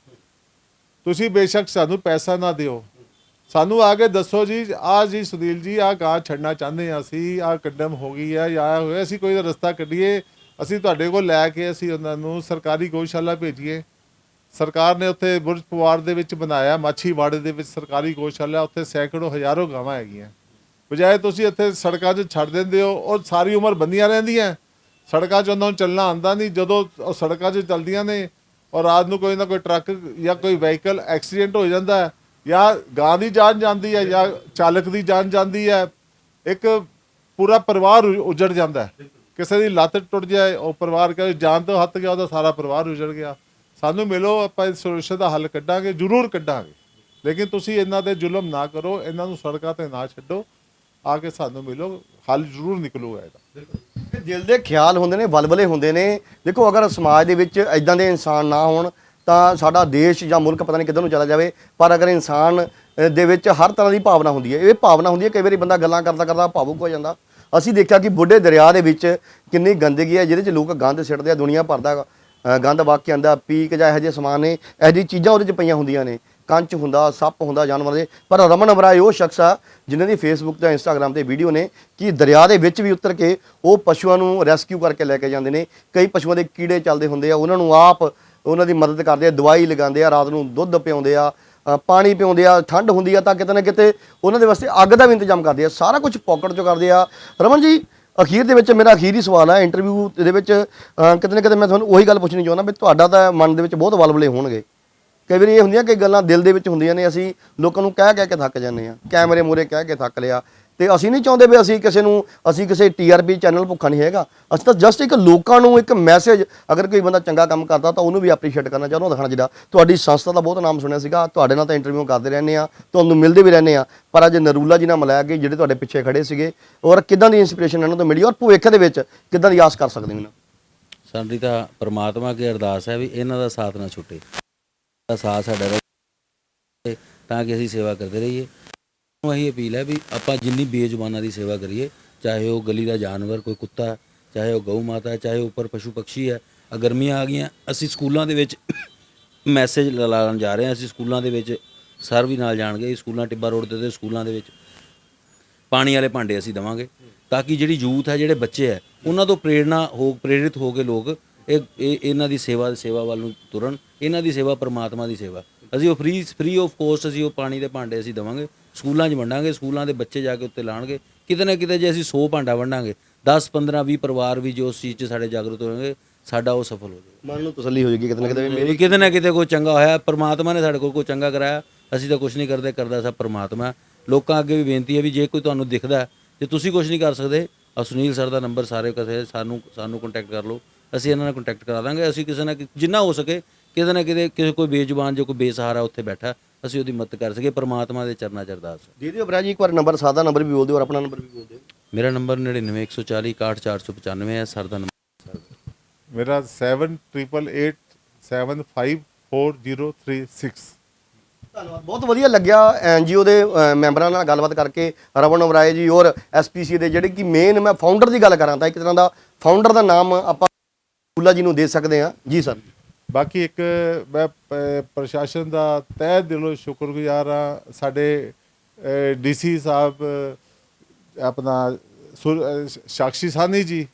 ਤੁਸੀਂ ਬੇਸ਼ੱਕ ਸਾਨੂੰ ਪੈਸਾ ਨਾ ਦਿਓ। ਸਾਨੂੰ ਆ ਕੇ ਦੱਸੋ ਜੀ ਆ ਜੀ ਸੁਨੀਲ ਜੀ ਆ ਗਾਂ ਛੱਡਣਾ ਚਾਹੁੰਦੇ ਆ ਅਸੀਂ ਆ ਕੰਡਮ ਹੋ ਗਈ ਆ ਜਾਂ ਹੋਇਆ ਅਸੀਂ ਕੋਈ ਰਸਤਾ ਕੱਢੀਏ ਅਸੀਂ ਤੁਹਾਡੇ ਕੋਲ ਲੈ ਕੇ ਅਸੀਂ ਉਹਨਾਂ ਨੂੰ ਸਰਕਾਰੀ ਗਊਸ਼ਾਲਾ ਭੇਜੀਏ। ਸਰਕਾਰ ਨੇ ਉੱਥੇ ਬੁਰਜ ਪਵਾਰ ਦੇ ਵਿੱਚ ਬਣਾਇਆ, ਮਾਛੀਵਾੜੇ ਦੇ ਵਿੱਚ ਸਰਕਾਰੀ ਗੋਸ਼ਾਲਾ, ਉੱਥੇ ਸੈਂਕੜੋ ਹਜ਼ਾਰੋ ਗਾਵਾਂ ਹੈਗੀਆਂ। ਬਜਾਏ ਤੁਸੀਂ ਇੱਥੇ ਸੜਕਾਂ 'ਚ ਛੱਡ ਦਿੰਦੇ ਹੋ, ਉਹ ਸਾਰੀ ਉਮਰ ਬੰਦੀਆਂ ਰਹਿੰਦੀਆਂ। ਸੜਕਾਂ 'ਚ ਉਹਨਾਂ ਨੂੰ ਚੱਲਣਾ ਆਉਂਦਾ ਨਹੀਂ, ਜਦੋਂ ਉਹ ਸੜਕਾਂ 'ਚ ਚੱਲਦੀਆਂ ਨੇ ਔਰ ਰਾਤ ਨੂੰ ਕੋਈ ਨਾ ਕੋਈ ਟਰੱਕ ਜਾਂ ਕੋਈ ਵਹੀਕਲ ਐਕਸੀਡੈਂਟ ਹੋ ਜਾਂਦਾ ਜਾਂ ਗਾਂ ਦੀ ਜਾਨ ਜਾਂਦੀ ਹੈ, ਜਾਂ ਚਾਲਕ ਦੀ ਜਾਨ ਜਾਂਦੀ ਹੈ, ਇੱਕ ਪੂਰਾ ਪਰਿਵਾਰ ਉ- ਉਜੜ ਜਾਂਦਾ ਕਿਸੇ ਦੀ ਲੱਤ ਟੁੱਟ ਜਾਏ, ਉਹ ਪਰਿਵਾਰ ਕਹੇ, ਜਾਨ ਤੋਂ ਹੱਥ ਗਿਆ, ਉਹਦਾ ਸਾਰਾ ਪਰਿਵਾਰ ਉਜੜ ਗਿਆ। ਸਾਨੂੰ ਮਿਲੋ, ਆਪਾਂ ਇਸ ਸਮੱਸਿਆ ਦਾ ਹੱਲ ਕੱਢਾਂਗੇ, ਜ਼ਰੂਰ ਕੱਢਾਂਗੇ। ਲੇਕਿਨ ਤੁਸੀਂ ਇਹਨਾਂ ਤੇ ਜ਼ੁਲਮ ਨਾ ਕਰੋ, ਇਹਨਾਂ ਨੂੰ ਸੜਕਾਂ ਤੇ ਨਾ ਛੱਡੋ, ਆ ਕੇ ਸਾਨੂੰ ਮਿਲੋ, ਹੱਲ ਜ਼ਰੂਰ ਨਿਕਲੂਗਾ ਇਹਦਾ। ਇਹ ਦਿਲ ਦੇ ਖਿਆਲ ਹੁੰਦੇ ਨੇ, ਵਲਵਲੇ ਹੁੰਦੇ ਨੇ। ਦੇਖੋ, ਅਗਰ ਸਮਾਜ ਦੇ ਵਿੱਚ ਇਦਾਂ ਦੇ ਇਨਸਾਨ ਨਾ ਹੋਣ, ਤਾਂ ਸਾਡਾ ਦੇਸ਼ ਜਾਂ ਮੁਲਕ ਪਤਾ ਨਹੀਂ ਕਿੱਧਰ ਨੂੰ ਚਲਾ ਜਾਵੇ। ਪਰ ਅਗਰ ਇਨਸਾਨ ਦੇ ਵਿੱਚ ਹਰ ਤਰ੍ਹਾਂ ਦੀ ਭਾਵਨਾ ਹੁੰਦੀ ਹੈ, ਇਹ ਭਾਵਨਾ ਹੁੰਦੀ ਹੈ, ਕਈ ਵਾਰੀ ਬੰਦਾ ਗੱਲਾਂ ਕਰਦਾ ਕਰਦਾ ਭਾਵੁਕ ਹੋ ਜਾਂਦਾ। ਅਸੀਂ ਦੇਖਿਆ ਕਿ ਬੁੱਢੇ ਦਰਿਆ ਦੇ ਵਿੱਚ ਕਿੰਨੀ ਗੰਦਗੀ ਹੈ, ਜਿਹਦੇ 'ਚ ਲੋਕ ਗੰਦ ਸਿੱਟਦੇ ਆ, ਦੁਨੀਆ ਭਰ ਦਾ। ਗੰਦ ਵਗ ਕੇ ਆਂਦਾ ਪੀਕ ਜਾਂ ਇਹੋ ਜਿਹੇ ਸਮਾਨ ਨੇ, ਇਹੋ ਜਿਹੀ ਚੀਜ਼ਾਂ ਉਹਦੇ 'ਚ ਪਈਆਂ ਹੁੰਦੀਆਂ ਨੇ। ਕੰਚ ਹੁੰਦਾ, ਸੱਪ ਹੁੰਦਾ, ਜਾਨਵਰ ਦੇ। ਪਰ ਰਮਨ ਅਮਰਾਏ ਉਹ ਸ਼ਖਸ ਆ, ਜਿਨ੍ਹਾਂ ਦੀ ਫੇਸਬੁੱਕ ਤੇ ਇੰਸਟਾਗ੍ਰam ਤੇ ਵੀਡੀਓ ਨੇ ਕਿ ਦਰਿਆ ਦੇ ਵਿੱਚ ਵੀ ਉਤਰ ਕੇ ਉਹ ਪਸ਼ੂਆਂ ਨੂੰ ਰੈਸਕਿਊ ਕਰਕੇ ਲੈ ਕੇ ਜਾਂਦੇ ਨੇ। ਕਈ ਪਸ਼ੂਆਂ ਦੇ ਕੀੜੇ ਚੱਲਦੇ ਹੁੰਦੇ ਆ, ਉਹਨਾਂ ਨੂੰ ਆਪ ਉਹਨਾਂ ਦੀ ਮਦਦ ਕਰਦੇ ਆ, ਦਵਾਈ ਲਗਾਉਂਦੇ ਆ, ਰਾਤ ਨੂੰ ਦੁੱਧ ਪਿਆਉਂਦੇ ਆ ਪਾਣੀ ਪਿਆਉਂਦੇ ਆ, ਠੰਡ ਹੁੰਦੀ ਆ ਤਾਂ ਕਿਤੇ ਨਾ ਕਿਤੇ ਉਹਨਾਂ ਦੇ ਵਾਸਤੇ ਅੱਗ ਦਾ ਵੀ ਇੰਤਜ਼ਾਮ ਕਰਦੇ ਆ, ਸਾਰਾ ਕੁਝ ਪਾਕਟ ਚੋਂ ਕਰਦੇ ਆ। ਰਮਨ ਜੀ ਅਖੀਰ ਦੇ ਵਿੱਚ ਮੇਰਾ ਅਖੀਰੀ ਸਵਾਲ ਹੈ ਇੰਟਰਵਿਊ ਦੇ ਵਿੱਚ ਅ, ਕਿਤੇ ਨਾ ਕਿਤੇ ਮੈਂ ਤੁਹਾਨੂੰ ਉਹੀ ਗੱਲ ਪੁੱਛਣੀ ਚਾਹੁੰਦਾ ਵੀ ਤੁਹਾਡਾ ਤਾਂ ਮਨ ਦੇ ਵਿੱਚ ਬਹੁਤ ਵਲਵਲੇ ਹੋਣਗੇ। ਕਈ ਵਾਰੀ ਇਹ ਹੁੰਦੀਆਂ ਕਿ ਗੱਲਾਂ ਦਿਲ ਦੇ ਵਿੱਚ ਹੁੰਦੀਆਂ ਨੇ ਅਸੀਂ ਲੋਕਾਂ ਨੂੰ ਕਹਿ ਕਹਿ ਕੇ ਥੱਕ ਜਾਂਦੇ ਆ ਕੈਮਰੇ ਮੂਹਰੇ ਕਹਿ ਕੇ ਥੱਕ ਲਿਆ। ਤੇ ਅਸੀਂ ਨਹੀਂ ਚਾਹੁੰਦੇ ਵੀ ਅਸੀਂ ਕਿਸੇ ਨੂੰ, ਅਸੀਂ ਕਿਸੇ ਟੀਆਰਪੀ ਚੈਨਲ ਭੁੱਖਾ ਨਹੀਂ ਹੈਗਾ। ਅਸੀਂ ਤਾਂ ਜਸਟ ਇੱਕ ਲੋਕਾਂ ਨੂੰ ਇੱਕ ਮੈਸੇਜ ਅਗਰ ਕੋਈ ਬੰਦਾ ਚੰਗਾ ਕੰਮ ਕਰਦਾ ਤਾਂ ਉਹਨੂੰ ਵੀ ਐਪਰੀਸ਼ੀਏਟ ਕਰਨਾ ਚਾਹੁੰਦਾ ਦਿਖਾਣਾ ਚਾਹੀਦਾ। ਤੁਹਾਡੀ ਸੰਸਥਾ ਦਾ ਬਹੁਤ ਨਾਮ ਸੁਣਿਆ ਸੀਗਾ, ਤੁਹਾਡੇ ਨਾਲ ਤਾਂ ਇੰਟਰਵਿਊ ਕਰਦੇ ਰਹਿੰਦੇ ਆ ਤੁਹਾਨੂੰ ਮਿਲਦੇ ਵੀ ਰਹਿੰਦੇ ਆ ਪਰ ਅੱਜ ਨਰੂਲਾ ਜੀ ਨਾਲ ਮਿਲਾਇਆ ਕਿ ਜਿਹੜੇ ਤੁਹਾਡੇ ਪਿੱਛੇ ਖੜੇ ਸੀਗੇ, ਔਰ ਕਿੱਦਾਂ ਦੀ ਇੰਸਪੀਰੇਸ਼ਨ ਇਹਨਾਂ ਤੋਂ ਮਿਲੀ, ਔਰ ਭਵਿੱਖ ਦੇ ਵਿੱਚ ਕਿੱਦਾਂ ਦੀ ਆਸ ਕਰ ਸਕਦੇ ਹੋ ਇਹਨਾਂ ਸਾਡੀ ਤਾਂ ਪ੍ਰਮਾਤਮਾ ਅੱਗੇ ਅਰਦਾਸ ਹੈ ਵੀ ਇਹਨਾਂ ਦਾ ਸਾਥ ਨਾ ਛੁੱਟੇ। ਦਾ ਸਾਥ ਸਾਡਾ ਰਹੇ, ਤਾਂ ਕਿ ਅਸੀਂ ਸੇਵਾ ਕਰਦੇ ਰਹੀਏ। ਨੂੰ ਇਹੀ ਅਪੀਲ ਹੈ ਵੀ ਆਪਾਂ ਜਿੰਨੀ ਬੇਜ਼ੁਬਾਨਾਂ ਦੀ ਸੇਵਾ ਕਰੀਏ, ਚਾਹੇ ਉਹ ਗਲੀ ਦਾ ਜਾਨਵਰ, ਕੋਈ ਕੁੱਤਾ, ਚਾਹੇ ਉਹ ਗਊ ਮਾਤਾ ਹੈ ਚਾਹੇ ਉੱਪਰ ਪਸ਼ੂ ਪਕਸ਼ੀ ਹੈ ਆ ਗਰਮੀਆਂ ਆ ਗਈਆਂ, ਅਸੀਂ ਸਕੂਲਾਂ ਦੇ ਵਿੱਚ ਮੈਸੇਜ ਲਾਉਣ ਜਾ ਰਹੇ ਹਾਂ, ਅਸੀਂ ਸਕੂਲਾਂ ਦੇ ਵਿੱਚ ਸਰ ਵੀ ਨਾਲ ਜਾਣਗੇ ਸਕੂਲਾਂ ਟਿੱਬਾ ਰੋਡ ਦੇ ਤੇ ਸਕੂਲਾਂ ਦੇ ਵਿੱਚ ਪਾਣੀ ਵਾਲੇ ਭਾਂਡੇ ਅਸੀਂ ਦਵਾਂਗੇ, ਤਾਂ ਕਿ ਜਿਹੜੀ ਯੂਥ ਹੈ, ਜਿਹੜੇ ਬੱਚੇ ਹੈ, ਉਹਨਾਂ ਤੋਂ ਪ੍ਰੇਰਣਾ ਹੋ, ਪ੍ਰੇਰਿਤ ਹੋ ਕੇ ਲੋਕ ਇਹ ਇਹ, ਇਹਨਾਂ ਦੀ ਸੇਵਾ ਸੇਵਾ ਵੱਲ ਨੂੰ ਤੁਰਨ, ਇਹਨਾਂ ਦੀ ਸੇਵਾ ਪਰਮਾਤਮਾ ਦੀ ਸੇਵਾ। ਅਸੀਂ ਉਹ ਫ੍ਰੀ ਫ੍ਰੀ ਆਫ ਕੋਸਟ ਅਸੀਂ ਉਹ ਪਾਣੀ ਦੇ ਭਾਂਡੇ ਅਸੀਂ ਦਵਾਂਗੇ ਸਕੂਲਾਂ 'ਚ ਵੰਡਾਂਗੇ ਸਕੂਲਾਂ ਦੇ ਬੱਚੇ ਜਾ ਕੇ ਉੱਤੇ ਲਾਣਗੇ। ਕਿਤੇ ਨਾ ਕਿਤੇ ਜੇ ਅਸੀਂ 100 ਭਾਂਡਾ ਵੰਡਾਂਗੇ 10 15 20 ਪਰਿਵਾਰ ਵੀ ਜੋ ਉਸ ਚੀਜ਼ 'ਚ ਸਾਡੇ ਜਾਗਰੂਕ ਹੋਣਗੇ ਸਾਡਾ ਉਹ ਸਫਲ ਹੋ ਜਾਏਗਾ। ਮਨ ਨੂੰ ਤਸੱਲੀ ਹੋ ਜਾਏਗੀ ਕਿਤੇ ਨਾ ਕਿਤੇ ਮੇਰੀ ਕਿਤੇ ਨਾ ਕਿਤੇ ਕੋਈ ਚੰਗਾ ਹੋਇਆ ਪ੍ਰਮਾਤਮਾ ਨੇ ਸਾਡੇ ਕੋਲ ਕੋਈ ਚੰਗਾ ਕਰਾਇਆ ਅਸੀਂ ਤਾਂ ਕੁਝ ਨਹੀਂ ਕਰਦੇ ਕਰਦਾ ਸਭ ਪ੍ਰਮਾਤਮਾ। ਲੋਕਾਂ ਅੱਗੇ ਵੀ ਬੇਨਤੀ ਹੈ ਵੀ ਜੇ ਕੋਈ ਤੁਹਾਨੂੰ ਦਿਖਦਾ ਜੇ ਤੁਸੀਂ ਕੁਝ ਨਹੀਂ ਕਰ ਸਕਦੇ ਆ ਸੁਨੀਲ ਸਰ ਦਾ ਨੰਬਰ ਸਾਰੇ ਕਸੇ ਸਾਨੂੰ ਸਾਨੂੰ ਕੰਟੈਕਟ ਕਰ ਲਓ। ਅਸੀਂ ਇਹਨਾਂ ਨਾਲ ਕੰਟੈਕਟ ਕਰਾ ਦਾਂਗੇ ਅਸੀਂ ਕਿਸੇ ਨਾ ਜਿੰਨਾ ਹੋ ਸਕੇ ਕਿਤੇ ਨਾ ਕਿਤੇ ਕਿਸੇ ਕੋਈ ਬੇਜ਼ੁਬਾਨ ਜੋ ਕੋਈ ਬੇਸਹਾਰਾ ਉੱਥੇ ਬੈਠਾ ਅਸੀਂ ਉਹਦੀ ਮਦਦ ਕਰ ਸਕੀਏ ਪ੍ਰਮਾਤਮਾ ਦੇ ਚਰਨਾਂ 'ਚ ਅਰਦਾਸ। ਹੈ। ਦੇ ਦਿਓ ਬਰਾ ਜੀ ਇੱਕ ਵਾਰ ਨੰਬਰ ਸਾਦਾ ਨੰਬਰ ਵੀ ਬੋਲ ਦਿਓ ਔਰ ਆਪਣਾ ਨੰਬਰ ਵੀ ਬੋਲ ਦਿਓ। ਮੇਰਾ ਨੰਬਰ 99140 61495 ਹੈ ਸਰ ਦਾ ਨੰਬਰ ਮੇਰਾ 7888754036 ਧੰਨਵਾਦ ਬਹੁਤ ਵਧੀਆ ਲੱਗਿਆ ਐਨਜੀਓ ਦੇ ਅ, ਮੈਂਬਰਾਂ ਨਾਲ ਗੱਲਬਾਤ ਕਰਕੇ ਰਵਣ ਅਵਰਾਏ ਜੀ ਔਰ ਐਸਪੀਸੀ ਦੇ ਜਿਹੜੇ ਕਿ ਮੇਨ ਮੈਂ ਫਾਊਂਡਰ ਦੀ ਗੱਲ ਕਰਾਂ ਤਾਂ ਇੱਕ ਤਰ੍ਹਾਂ ਦਾ ਫਾਊਂਡਰ ਦਾ ਨਾਮ ਆਪਾਂ ਫੂਲਾ ਜੀ ਨੂੰ ਦੇ ਸਕਦੇ ਹਾਂ। ਜੀ ਸਰ। ਬਾਕੀ ਇੱਕ ਮੈਂ ਪ੍ਰਸ਼ਾਸਨ ਦਾ ਤਹਿ ਦਿਲੋਂ ਸ਼ੁਕਰਗੁਜ਼ਾਰ ਹਾਂ, ਸਾਡੇ ਡੀਸੀ ਸਾਹਿਬ ਆਪਣਾ ਸੁਰ- ਸਾਕਸ਼ੀ ਸਾਨੀ ਜੀ,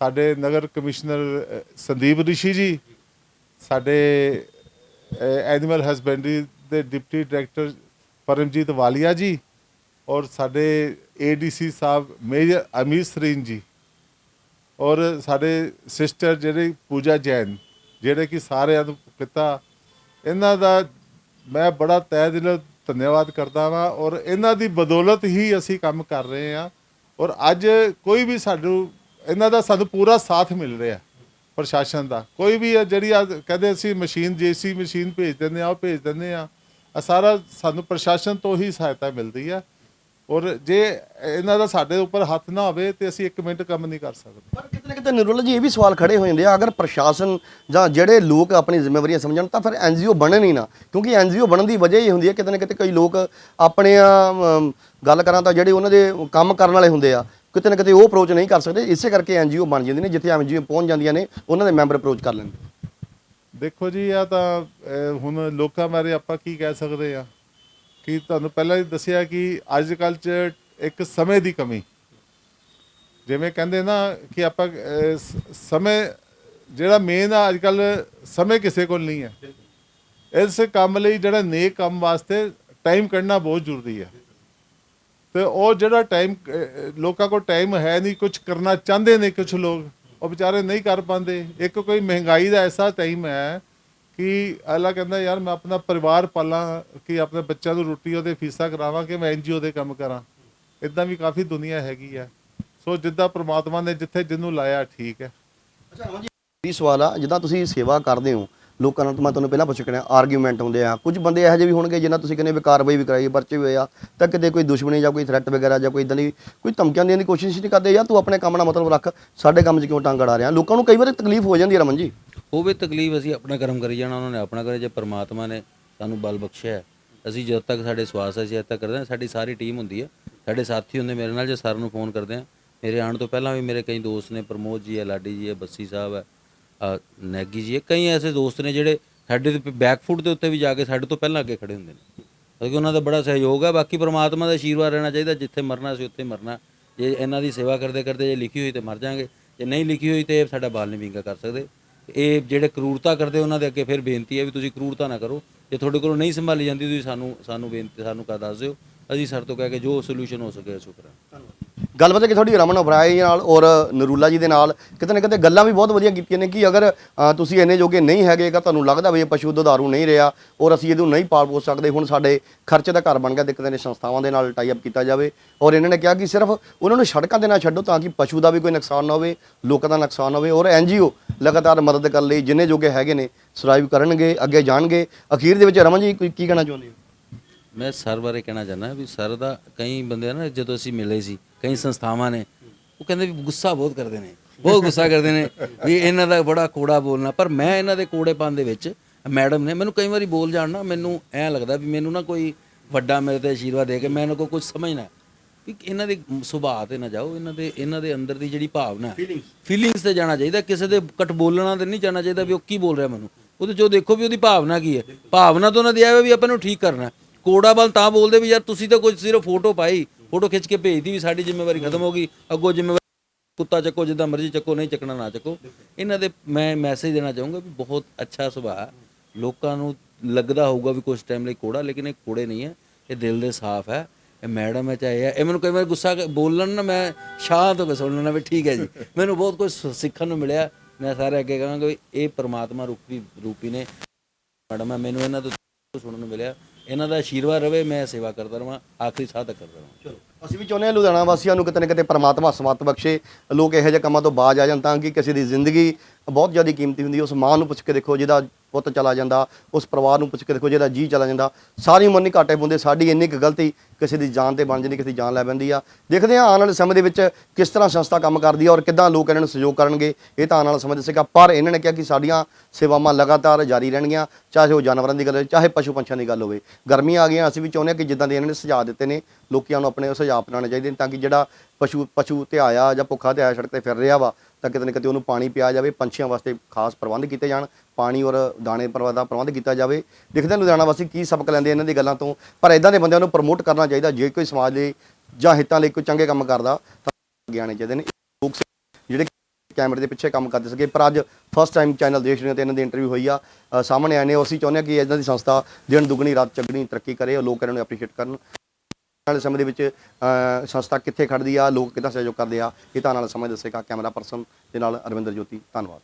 ਸਾਡੇ ਨਗਰ ਕਮਿਸ਼ਨਰ ਸੰਦੀਪ ਰਿਸ਼ੀ ਜੀ, ਸਾਡੇ ਐਨੀਮਲ ਹਸਬੈਂਡਰੀ ਦੇ ਡਿਪਟੀ ਡਾਇਰੈਕਟਰ ਪਰਮਜੀਤ ਵਾਲੀਆ ਜੀ ਔਰ ਸਾਡੇ ਏਡੀਸੀ ਸਾਹਿਬ ਮੇਜਰ ਅਮੀਰ ਸਰੀਨ ਜੀ ਔਰ ਸਾਡੇ ਸਿਸਟਰ ਜਿਹੜੇ ਪੂਜਾ ਜੈਨ। ਜਿਹੜੇ ਕਿ ਸਾਰਿਆਂ ਨੂੰ ਕੀਤਾ ਇਹਨਾਂ ਦਾ ਮੈਂ ਬੜਾ ਤਹਿ ਦਿਲੋਂ, ਧੰਨਵਾਦ ਕਰਦਾ ਵਾਂ ਔਰ ਇਹਨਾਂ ਦੀ ਬਦੌਲਤ ਹੀ ਅਸੀਂ ਕੰਮ ਕਰ ਰਹੇ ਹਾਂ ਔਰ ਅੱਜ ਕੋਈ ਵੀ ਸਾਨੂੰ, ਇਹਨਾਂ ਦਾ ਸਾਨੂੰ ਪੂਰਾ ਸਾਥ ਮਿਲ ਰਿਹਾ ਪ੍ਰਸ਼ਾਸਨ ਦਾ। ਕੋਈ ਵੀ ਹੈ ਜਿਹੜੀ ਆ ਕਹਿੰਦੇ ਅਸੀਂ ਮਸ਼ੀਨ ਜੇਸੀ ਮਸ਼ੀਨ ਭੇਜ ਦਿੰਦੇ ਆ ਉਹ ਭੇਜ ਦਿੰਦੇ ਆ ਆ ਸਾਰਾ ਸਾਨੂੰ ਪ੍ਰਸ਼ਾਸਨ ਤੋਂ ਹੀ ਸਹਾਇਤਾ ਮਿਲਦੀ ਆ ਔਰ ਜੇ ਇਹਨਾਂ ਦਾ ਸਾਡੇ ਉੱਪਰ ਹੱਥ ਨਾ ਹੋਵੇ ਤੇ ਅਸੀਂ 1 ਮਿੰਟ ਕੰਮ ਨਹੀਂ ਕਰ ਸਕਦੇ। ਪਰ ਕਿਤੇ ਨਾ ਕਿਤੇ ਨਿਰੋਲ ਜੀ ਇਹ ਵੀ ਸਵਾਲ ਖੜੇ ਹੋ ਜਾਂਦੇ ਆ ਅਗਰ ਪ੍ਰਸ਼ਾਸਨ ਜਾਂ ਜਿਹੜੇ ਲੋਕ ਆਪਣੀ ਜ਼ਿੰਮੇਵਾਰੀਆਂ ਸਮਝਣ ਤਾਂ ਫਿਰ ਐਨਜੀਓ ਬਣਨ ਹੀ ਨਾ ਕਿਉਂਕਿ ਐਨਜੀਓ ਬਣਨ ਦੀ ਵਜ੍ਹਾ ਇਹ ਹੁੰਦੀ ਹੈ ਕਿਤੇ ਨਾ ਕਿਤੇ ਕਈ ਲੋਕ ਆਪਣੇ ਗੱਲ ਕਰਾਂ ਤਾਂ ਜਿਹੜੇ ਉਹਨਾਂ ਦੇ ਕੰਮ ਕਰਨ ਵਾਲੇ ਹੁੰਦੇ ਆ ਕਿਤੇ ਨਾ ਕਿਤੇ ਉਹ ਅਪਰੋਚ ਨਹੀਂ ਕਰ ਸਕਦੇ ਇਸੇ ਕਰਕੇ ਐਨਜੀਓ ਬਣ ਜਾਂਦੇ ਨੇ ਜਿੱਥੇ ਐਨਜੀਓ ਪਹੁੰਚ ਜਾਂਦੀਆਂ ਨੇ ਉਹਨਾਂ ਦੇ ਮੈਂਬਰ ਅਪਰੋਚ ਕਰ ਲੈਂਦੇ। ਦੇਖੋ ਜੀ ਆ ਤਾਂ ਹੁਣ ਲੋਕਾਂ ਬਾਰੇ ਆਪਾਂ ਕੀ ਕਹਿ ਸਕਦੇ ਆ? ਕਿ ਤੁਹਾਨੂੰ ਪਹਿਲਾਂ ਹੀ ਦੱਸਿਆ ਕਿ ਅੱਜ ਕੱਲ ਚ ਇੱਕ ਸਮੇਂ ਦੀ ਕਮੀ। ਜਿਵੇਂ ਕਹਿੰਦੇ ਨਾ ਕਿ ਆਪਾਂ ਸਮੇਂ ਜਿਹੜਾ ਮੇਨ ਆ, ਅੱਜ ਕੱਲ ਸਮੇਂ ਕਿਸੇ ਕੋਲ ਨਹੀਂ ਹੈ। ਇਸ ਕੰਮ ਲਈ ਜਿਹੜਾ ਨੇਕ ਕੰਮ ਵਾਸਤੇ ਟਾਈਮ ਕੱਢਣਾ ਬਹੁਤ ਜ਼ਰੂਰੀ ਹੈ। ਤੇ ਉਹ ਜਿਹੜਾ ਟਾਈਮ ਲੋਕਾਂ ਕੋਲ ਟਾਈਮ ਹੈ ਨਹੀਂ ਕੁਝ ਕਰਨਾ ਚਾਹੁੰਦੇ ਨੇ ਕੁਝ ਲੋਕ, ਉਹ ਵਿਚਾਰੇ ਨਹੀਂ ਕਰ ਪਾਉਂਦੇ। ਇੱਕ ਕੋਈ ਮਹਿੰਗਾਈ ਦਾ ਐਸਾ ਟਾਈਮ ਹੈ ਕਿ ਅੱਲਾ ਕਹਿੰਦਾ, ਯਾਰ, ਮੈਂ ਆਪਣਾ ਪਰਿਵਾਰ ਪਾਲਾਂ ਕਿ ਆਪਣੇ ਬੱਚਿਆਂ ਨੂੰ ਰੋਟੀ ਉਹਦੇ ਫੀਸਾਂ ਕਰਾਵਾਂ ਕਿ ਮੈਂ ਐਨਜੀਓ ਦੇ ਕੰਮ ਕਰਾਂ। ਇਦਾਂ ਵੀ ਕਾਫੀ ਦੁਨੀਆ ਹੈਗੀ ਆ। ਸੋ ਜਿੱਦਾਂ ਪ੍ਰਮਾਤਮਾ ਨੇ ਜਿੱਥੇ ਜਿਹਨੂੰ ਲਾਇਆ, ਠੀਕ ਹੈ। ਅੱਛਾ ਰਮਨ ਇਹ ਸਵਾਲ ਆ, ਜਿੱਦਾਂ ਤੁਸੀਂ ਸੇਵਾ ਕਰਦੇ ਹੋ, ਲੋਕਾਂ ਨਾਲ ਮੈਂ ਤੁਹਾਨੂੰ ਪਹਿਲਾਂ ਪੁੱਛ ਕੇ ਆਰਗੂਮੈਂਟ ਹੁੰਦੇ ਆ। ਕੁਝ ਬੰਦੇ ਇਹੋ ਜਿਹੇ ਵੀ ਹੋਣਗੇ ਜਿਨ੍ਹਾਂ ਤੁਸੀਂ ਕਹਿੰਦੇ ਵੀ ਕਾਰਵਾਈ ਵੀ ਕਰਾਈ, ਪਰਚੇ ਵੀ ਹੋਏ ਆ, ਤਾਂ ਕਿਤੇ ਕੋਈ ਦੁਸ਼ਮਣੀ ਜਾਂ ਕੋਈ ਥ੍ਰੈਟ ਵਗੈਰਾ ਜਾਂ ਕੋਈ ਇਦਾਂ ਦੀ ਕੋਈ ਧਮਕੀਆਂ ਦੇਣ ਦੀ ਕੋਸ਼ਿਸ਼ ਨਹੀਂ ਕਰਦੇ ਯਾਰ ਤੂੰ ਆਪਣੇ ਕੰਮ ਨਾਲ ਮਤਲਬ ਰੱਖ, ਸਾਡੇ ਕੰਮ 'ਚ ਕਿਉਂ ਟੰਗ ਅੜਾ ਰਿਹਾ? ਲੋਕਾਂ ਨੂੰ ਕਈ ਵਾਰੀ ਤਕਲੀਫ ਹੋ ਜਾਂਦੀ ਹੈ ਰਮਨ ਜੀ। ਉਹ ਵੀ ਤਕਲੀਫ ਅਸੀਂ ਆਪਣਾ ਕਰਮ ਕਰੀ ਜਾਣਾ ਉਹਨਾਂ ਨੇ ਆਪਣਾ ਕਰੇ ਜੇ ਪਰਮਾਤਮਾ ਨੇ ਸਾਨੂੰ ਬਲ ਬਖਸ਼ਿਆ ਹੈ, ਅਸੀਂ ਜਦੋਂ ਤੱਕ ਸਾਡੇ ਸਵਾਸ ਹੈ ਅਸੀਂ ਜਦ ਤੱਕ ਕਰਦੇ ਹਾਂ ਸਾਡੀ ਸਾਰੀ ਟੀਮ ਹੁੰਦੀ ਹੈ। ਸਾਡੇ ਸਾਥੀ ਹੁੰਦੇ ਮੇਰੇ ਨਾਲ ਜੇ ਸਰ ਨੂੰ ਫੋਨ ਕਰਦੇ ਆ ਮੇਰੇ ਆਉਣ ਤੋਂ ਪਹਿਲਾਂ ਵੀ ਮੇਰੇ ਕਈ ਦੋਸਤ ਨੇ ਪ੍ਰਮੋਦ ਜੀ ਹੈ ਲਾਡੀ ਜੀ ਹੈ ਬੱਸੀ ਸਾਹਿਬ ਹੈ ਅ, ਨੈਗੀ ਜੀ ਹੈ ਕਈ ਐਸੇ ਦੋਸਤ ਨੇ ਜਿਹੜੇ ਸਾਡੇ ਤੇ ਬੈਕਫੁੱਟ ਦੇ ਉੱਤੇ ਵੀ ਜਾ ਕੇ ਸਾਡੇ ਤੋਂ ਪਹਿਲਾਂ ਅੱਗੇ ਖੜੇ ਹੁੰਦੇ ਨੇ। ਕਿਉਂਕਿ ਉਹਨਾਂ ਦਾ ਬੜਾ ਸਹਿਯੋਗ ਹੈ ਬਾਕੀ ਪ੍ਰਮਾਤਮਾ ਦਾ ਆਸ਼ੀਰਵਾਦ ਰਹਿਣਾ ਚਾਹੀਦਾ ਜਿੱਥੇ ਮਰਨਾ ਸੀ ਉੱਥੇ ਮਰਨਾ। ਜੇ ਇਹਨਾਂ ਦੀ ਸੇਵਾ ਕਰਦੇ ਕਰਦੇ ਜੇ ਲਿਖੀ ਹੋਈ ਤੇ ਮਰ ਜਾਾਂਗੇ ਜੇ ਨਹੀਂ ਲਿਖੀ ਹੋਈ ਤੇ ਸਾਡਾ ਬਾਲ ਨਹੀਂ ਵਿੰਗਾ ਕਰ ਸਕਦੇ। ਇਹ ਜਿਹੜੇ ਕਰੂਰਤਾ ਕਰਦੇ ਉਹਨਾਂ ਦੇ ਅੱਗੇ ਫਿਰ ਬੇਨਤੀ ਹੈ ਵੀ ਤੁਸੀਂ ਕਰੂਰਤਾ ਨਾ ਕਰੋ। ਜੇ ਤੁਹਾਡੇ ਕੋਲੋਂ ਨਹੀਂ ਸੰਭਾਲੀ ਜਾਂਦੀ ਤੁਸੀਂ ਸਾਨੂੰ ਸਾਨੂੰ ਬੇਨਤੀ, ਸਾਨੂੰ ਕਾ ਦੱਸ ਦਿਓ। ਅਸੀਂ ਸਰ ਤੋਂ ਕਹਿ ਕੇ ਜੋ ਸੋਲੂਸ਼ਨ ਹੋ ਸਕੇ ਸ਼ੁਕਰ ਗੱਲਬਾਤ ਹੈ ਕਿ ਤੁਹਾਡੀ ਰਮਨ ਅਬਰਾਏ ਨਾਲ ਔਰ ਨਰੂਲਾ ਜੀ ਦੇ ਨਾਲ ਕਿਤੇ ਨਾ ਕਿਤੇ ਗੱਲਾਂ ਵੀ ਬਹੁਤ ਵਧੀਆ ਕੀਤੀਆਂ ਨੇ ਕਿ ਅਗਰ ਅ, ਤੁਸੀਂ ਇੰਨੇ ਜੋਗੇ ਨਹੀਂ ਹੈਗੇਗਾ ਤੁਹਾਨੂੰ ਲੱਗਦਾ ਵੀ ਇਹ ਪਸ਼ੂ ਦੁਧਾਰੂ ਨਹੀਂ ਰਿਹਾ ਔਰ ਅਸੀਂ ਇਹਨੂੰ ਨਹੀਂ ਪਾਲ ਪੋਸ ਸਕਦੇ ਹੁਣ ਸਾਡੇ ਖਰਚੇ ਦਾ ਘਰ ਬਣ ਗਿਆ ਤੇ ਕਿਤੇ ਨੇ ਸੰਸਥਾਵਾਂ ਦੇ ਨਾਲ ਟਾਈ ਅਪ ਕੀਤਾ ਜਾਵੇ ਔਰ ਇਹਨਾਂ ਨੇ ਕਿਹਾ ਕਿ ਸਿਰਫ ਉਹਨਾਂ ਨੂੰ ਸੜਕਾਂ ਦੇ ਨਾਲ ਛੱਡੋ ਤਾਂ ਕਿ ਪਸ਼ੂ ਦਾ ਵੀ ਕੋਈ ਨੁਕਸਾਨ ਨਾ ਹੋਵੇ ਲੋਕਾਂ ਦਾ ਨੁਕਸਾਨ ਨਾ ਹੋਵੇ ਔਰ ਐਨਜੀਓ ਲਗਾਤਾਰ ਮਦਦ ਕਰਨ ਲਈ ਜਿੰਨੇ ਜੋਗੇ ਹੈਗੇ ਨੇ ਸਰਵਾਈਵ ਕਰਨਗੇ ਅੱਗੇ ਜਾਣਗੇ। ਅਖੀਰ ਦੇ ਵਿੱਚ ਰਮਨ ਜੀ ਕੋਈ ਕੀ ਕਹਿਣਾ ਚਾਹੁੰਦੇ ਹੋ? ਮੈਂ ਸਰ ਬਾਰੇ ਕਹਿਣਾ ਚਾਹੁੰਦਾ ਵੀ ਸਰ ਦਾ ਕਈ ਬੰਦੇ ਨਾ ਜਦੋਂ ਅਸੀਂ ਮਿਲੇ ਸੀ ਕਈ ਸੰਸਥਾਵਾਂ ਨੇ ਉਹ ਕਹਿੰਦੇ ਵੀ ਗੁੱਸਾ ਬਹੁਤ ਕਰਦੇ ਨੇ ਬਹੁਤ ਗੁੱਸਾ ਕਰਦੇ ਨੇ ਵੀ ਇਹਨਾਂ ਦਾ ਬੜਾ ਕੋੜਾ ਬੋਲਣਾ। ਪਰ ਮੈਂ ਇਹਨਾਂ ਦੇ ਕੋੜੇਪਨ ਦੇ ਵਿੱਚ ਮੈਡਮ ਨੇ ਮੈਨੂੰ ਕਈ ਵਾਰੀ ਬੋਲ ਜਾਣ ਨਾ ਮੈਨੂੰ ਐ ਲੱਗਦਾ ਵੀ ਮੈਨੂੰ ਨਾ ਕੋਈ ਵੱਡਾ ਮੇਰੇ ਤੇ ਆਸ਼ੀਰਵਾਦ ਦੇ ਕੇ ਮੈਂ ਇਹਨਾਂ ਕੋਲ ਕੁਝ ਸਮਝਣਾ। ਵੀ ਇਹਨਾਂ ਦੇ ਸੁਭਾਅ ਤੇ ਨਾ ਜਾਓ ਇਹਨਾਂ ਦੇ ਇਹਨਾਂ ਦੇ ਅੰਦਰ ਦੀ ਜਿਹੜੀ ਭਾਵਨਾ ਫੀਲਿੰਗਸ ਤੇ ਜਾਣਾ ਚਾਹੀਦਾ ਕਿਸੇ ਦੇ ਕਟ ਬੋਲਣਾ ਤੇ ਨਹੀਂ ਜਾਣਾ ਚਾਹੀਦਾ ਵੀ ਉਹ ਕੀ ਬੋਲ ਰਿਹਾ ਮੈਨੂੰ। ਉਹਦੇ ਜੋ ਦੇਖੋ ਵੀ ਉਹਦੀ ਭਾਵਨਾ ਕੀ ਹੈ। ਭਾਵਨਾ ਤਾਂ ਉਹਨਾਂ ਦੀ ਹੈ ਵੀ ਆਪਾਂ ਨੂੰ ਠੀਕ ਕਰਨਾ ਹੈ। ਕੋੜਾ ਤਾਂ ਬੋਲਦੇ ਵੀ ਯਾਰ ਤੁਸੀਂ ਤਾਂ ਕੁਝ ਸਿਰਫ ਫੋਟੋ ਪਾਈ, ਫੋਟੋ ਖਿੱਚ ਕੇ ਭੇਜਦੀ ਵੀ ਸਾਡੀ ਜ਼ਿੰਮੇਵਾਰੀ ਖਤਮ ਹੋ ਗਈ, ਅੱਗੋਂ ਜ਼ਿੰਮੇਵਾਰੀ ਕੁੱਤਾ ਚੱਕੋ, ਜਿੱਦਾਂ ਮਰਜ਼ੀ ਚੱਕੋ, ਨਹੀਂ ਚੱਕਣਾ ਨਾ ਚੱਕੋ। ਇਹਨਾਂ ਦੇ ਮੈਂ ਮੈਸੇਜ ਦੇਣਾ ਚਾਹੂੰਗਾ ਵੀ ਬਹੁਤ ਅੱਛਾ ਸੁਭਾਅ ਲੋਕਾਂ ਨੂੰ ਲੱਗਦਾ ਹੋਊਗਾ ਵੀ ਕੁਝ ਟਾਈਮ ਲਈ ਕੋੜਾ, ਲੇਕਿਨ ਇਹ ਕੋੜੇ ਨਹੀਂ ਹੈ, ਇਹ ਦਿਲ ਦੇ ਸਾਫ਼ ਹੈ। ਇਹ ਮੈਡਮ ਹੈ ਚਾਹੇ ਇਹ ਮੈਨੂੰ ਕਈ ਵਾਰ ਗੁੱਸਾ ਕ- ਬੋਲਣ ਨਾ ਮੈਂ ਸ਼ਾਂਤ ਹੋ ਕੇ ਸੁਣ ਲੈਣਾ ਵੀ ਠੀਕ ਹੈ ਜੀ। ਮੈਨੂੰ ਬਹੁਤ ਕੁਝ ਸਿੱਖਣ ਨੂੰ ਮਿਲਿਆ। ਮੈਂ ਸਾਰੇ ਅੱਗੇ ਕਹਾਂਗਾ ਵੀ ਇਹ ਪ੍ਰਮਾਤਮਾ ਰੂਪੀ ਰੂਪੀ ਨੇ ਮੈਡਮ ਹੈ, ਮੈਨੂੰ ਇਹਨਾਂ ਤੋਂ ਸੁਣਨ ਨੂੰ ਮਿਲਿਆ। ਇਹਨਾਂ ਦਾ ਆਸ਼ੀਰਵਾਦ ਰਵੇ, ਮੈਂ ਸੇਵਾ ਕਰਦਾ ਰਵਾਂ, ਆਖਰੀ ਸਾਹ ਤੱਕ ਕਰਦਾ ਰਵਾਂ। ਚਲੋ, ਅਸੀਂ ਵੀ ਚਾਹੁੰਦੇ ਹਾਂ ਲੁਧਿਆਣਾ ਵਾਸੀਆਂ ਨੂੰ ਕਿਤੇ ਨਾ ਕਿਤੇ ਪਰਮਾਤਮਾ ਸਮਤ ਬਖਸ਼ੇ, ਲੋਕ ਇਹੋ ਜਿਹੇ ਕੰਮਾਂ ਤੋਂ ਬਾਜ ਆ ਜਾਣ ਤਾਂ ਕਿ ਕਿਸੇ ਦੀ ਜ਼ਿੰਦਗੀ ਬਹੁਤ ਜ਼ਿਆਦਾ ਕੀਮਤੀ ਹੁੰਦੀ ਹੈ। ਉਸ ਮਾਂ ਨੂੰ ਪੁੱਛ ਕੇ ਦੇਖੋ, ਜਿਹਦਾ ਪੁੱਤ ਚਲਾ ਜਾਂਦਾ, ਉਸ ਪਰਿਵਾਰ ਨੂੰ ਪੁੱਛ ਕੇ ਦੇਖੋ, ਜਿਹਦਾ ਜੀ ਚਲਾ ਜਾਂਦਾ। ਸਾਰੀ ਉਮਰ ਨਹੀਂ ਘਾਟੇ ਪਾਉਂਦੇ ਸਾਡੀ ਇੰਨੀ ਕੁ ਗਲਤੀ ਕਿਸੇ ਦੀ ਜਾਨ ਤੇ ਬਣ ਜਾਂਦੀ, ਕਿਸੇ ਦੀ ਜਾਨ ਲੈ ਪੈਂਦੀ ਆ। ਦੇਖਦੇ ਹਾਂ ਆਉਣ ਵਾਲੇ ਸਮੇਂ ਦੇ ਵਿੱਚ ਕਿਸ ਤਰ੍ਹਾਂ ਸੰਸਥਾ ਕੰਮ ਕਰਦੀ ਹੈ ਔਰ ਕਿੱਦਾਂ ਲੋਕ ਇਹਨਾਂ ਨੂੰ ਸਹਿਯੋਗ ਕਰਨਗੇ, ਇਹ ਤਾਂ ਆਉਣ ਵਾਲਾ ਸਮੇਂ ਦੱਸੇਗਾ। ਪਰ ਇਹਨਾਂ ਨੇ ਕਿਹਾ ਕਿ ਸਾਡੀਆਂ ਸੇਵਾਵਾਂ ਲਗਾਤਾਰ ਜਾਰੀ ਰਹਿਣਗੀਆਂ, ਚਾਹੇ ਉਹ ਜਾਨਵਰਾਂ ਦੀ ਗੱਲ ਹੋਵੇ, ਚਾਹੇ ਪਸ਼ੂ ਪੰਛੀਆਂ ਦੀ ਗੱਲ ਹੋਵੇ। ਗਰਮੀਆਂ ਆ ਗਈਆਂ, ਅਸੀਂ ਵੀ ਚਾਹੁੰਦੇ ਹਾਂ ਕਿ ਜਿੱਦਾਂ ਦੇ ਇਹਨਾਂ ਨੇ ਸੁਝਾਅ ਦਿੱਤੇ ਨੇ, ਲੋਕਾਂ ਨੂੰ ਆਪਣੇ ਸੁਝਾਅ ਅਪਣਾਉਣੇ ਚਾਹੀਦੇ ਨੇ, ਤਾਂ ਕਿ ਜਿਹੜਾ ਪਸ਼ੂ ਪਸ਼ੂ ਤੇ ਆਇਆ ਜਾਂ ਭੁੱਖਾ ਤੇ ਆਇਆ ਸੜਕ ਤੇ ਫਿਰ ਰਿਹਾ ਵਾ ਤਾਂ ਕਿਤੇ ਨਾ ਕਿਤੇ ਉਹਨੂੰ ਪਾਣੀ ਪਿਆ ਜਾਵੇ, ਪੰਛੀਆਂ ਵਾਸਤੇ ਖਾਸ ਪ੍ਰਬੰਧ ਕੀਤੇ ਜਾਣ, ਪਾਣੀ ਔਰ ਦਾਣੇ ਪ੍ਰਬੰਧ ਦਾ ਪ੍ਰਬੰਧ ਕੀਤਾ ਜਾਵੇ। ਦੇਖਦੇ ਹਾਂ ਲੁਧਿਆਣਾ ਵਾਸੀ ਕੀ ਸਬਕ ਲੈਂਦੇ ਇਹਨਾਂ ਦੀ ਗੱਲਾਂ ਤੋਂ। ਪਰ ਇਦਾਂ ਦੇ ਬੰਦਿਆਂ ਨੂੰ ਪ੍ਰਮੋਟ ਕਰਨਾ ਚਾਹੀਦਾ, ਜੇ ਕੋਈ ਸਮਾਜ ਲਈ ਜਾਂ ਹਿੱਤਾਂ ਲਈ ਕੋਈ ਚੰਗੇ ਕੰਮ ਕਰਦਾ, ਤਾਂ ਅੱਗੇ ਆਉਣੇ ਚਾਹੀਦੇ ਨੇ। ਲੋਕ ਜਿਹੜੇ ਕੈਮਰੇ ਦੇ ਪਿੱਛੇ ਕੰਮ ਕਰਦੇ ਸੀਗੇ, ਪਰ ਅੱਜ ਫਸਟ ਟਾਈਮ ਚੈਨਲ ਦੇਖ ਰਹੇ ਹੋ ਤੇ ਇਹਨਾਂ ਦੀ ਇੰਟਰਵਿਊ ਹੋਈ ਆ। ਸਾਹਮਣੇ ਆਏ ਨੇ, ਅਸੀਂ ਚਾਹੁੰਦੇ ਹਾਂ ਕਿ ਇਹਨਾਂ ਦੀ ਸੰਸਥਾ ਦਿਨ ਦੁਗਣੀ, ਰਾਤ ਚੱਗਣੀ ਤਰੱਕੀ ਕਰੇ ਔਰ ਲੋਕ ਇਹਨਾਂ ਨੂੰ ਐਪਰੀਸ਼ੀਏਟ ਕਰਨ। ਵਾਲੇ ਸਮੇਂ ਦੇ ਵਿੱਚ ਸੰਸਥਾ ਕਿੱਥੇ ਖੜਦੀ ਆ, ਲੋਕ ਕਿੱਦਾਂ ਸਹਿਯੋਗ ਕਰਦੇ ਆ, ਇਹ ਤਾਂ ਆਉਣ ਵਾਲਾ ਦੱਸੇਗਾ, ਕੈਮਰਾ ਪਰਸਨ ਦੇ ਨਾਲ ਅਰਵਿੰਦਰ ਜੋਤੀ, ਧੰਨਵਾਦ।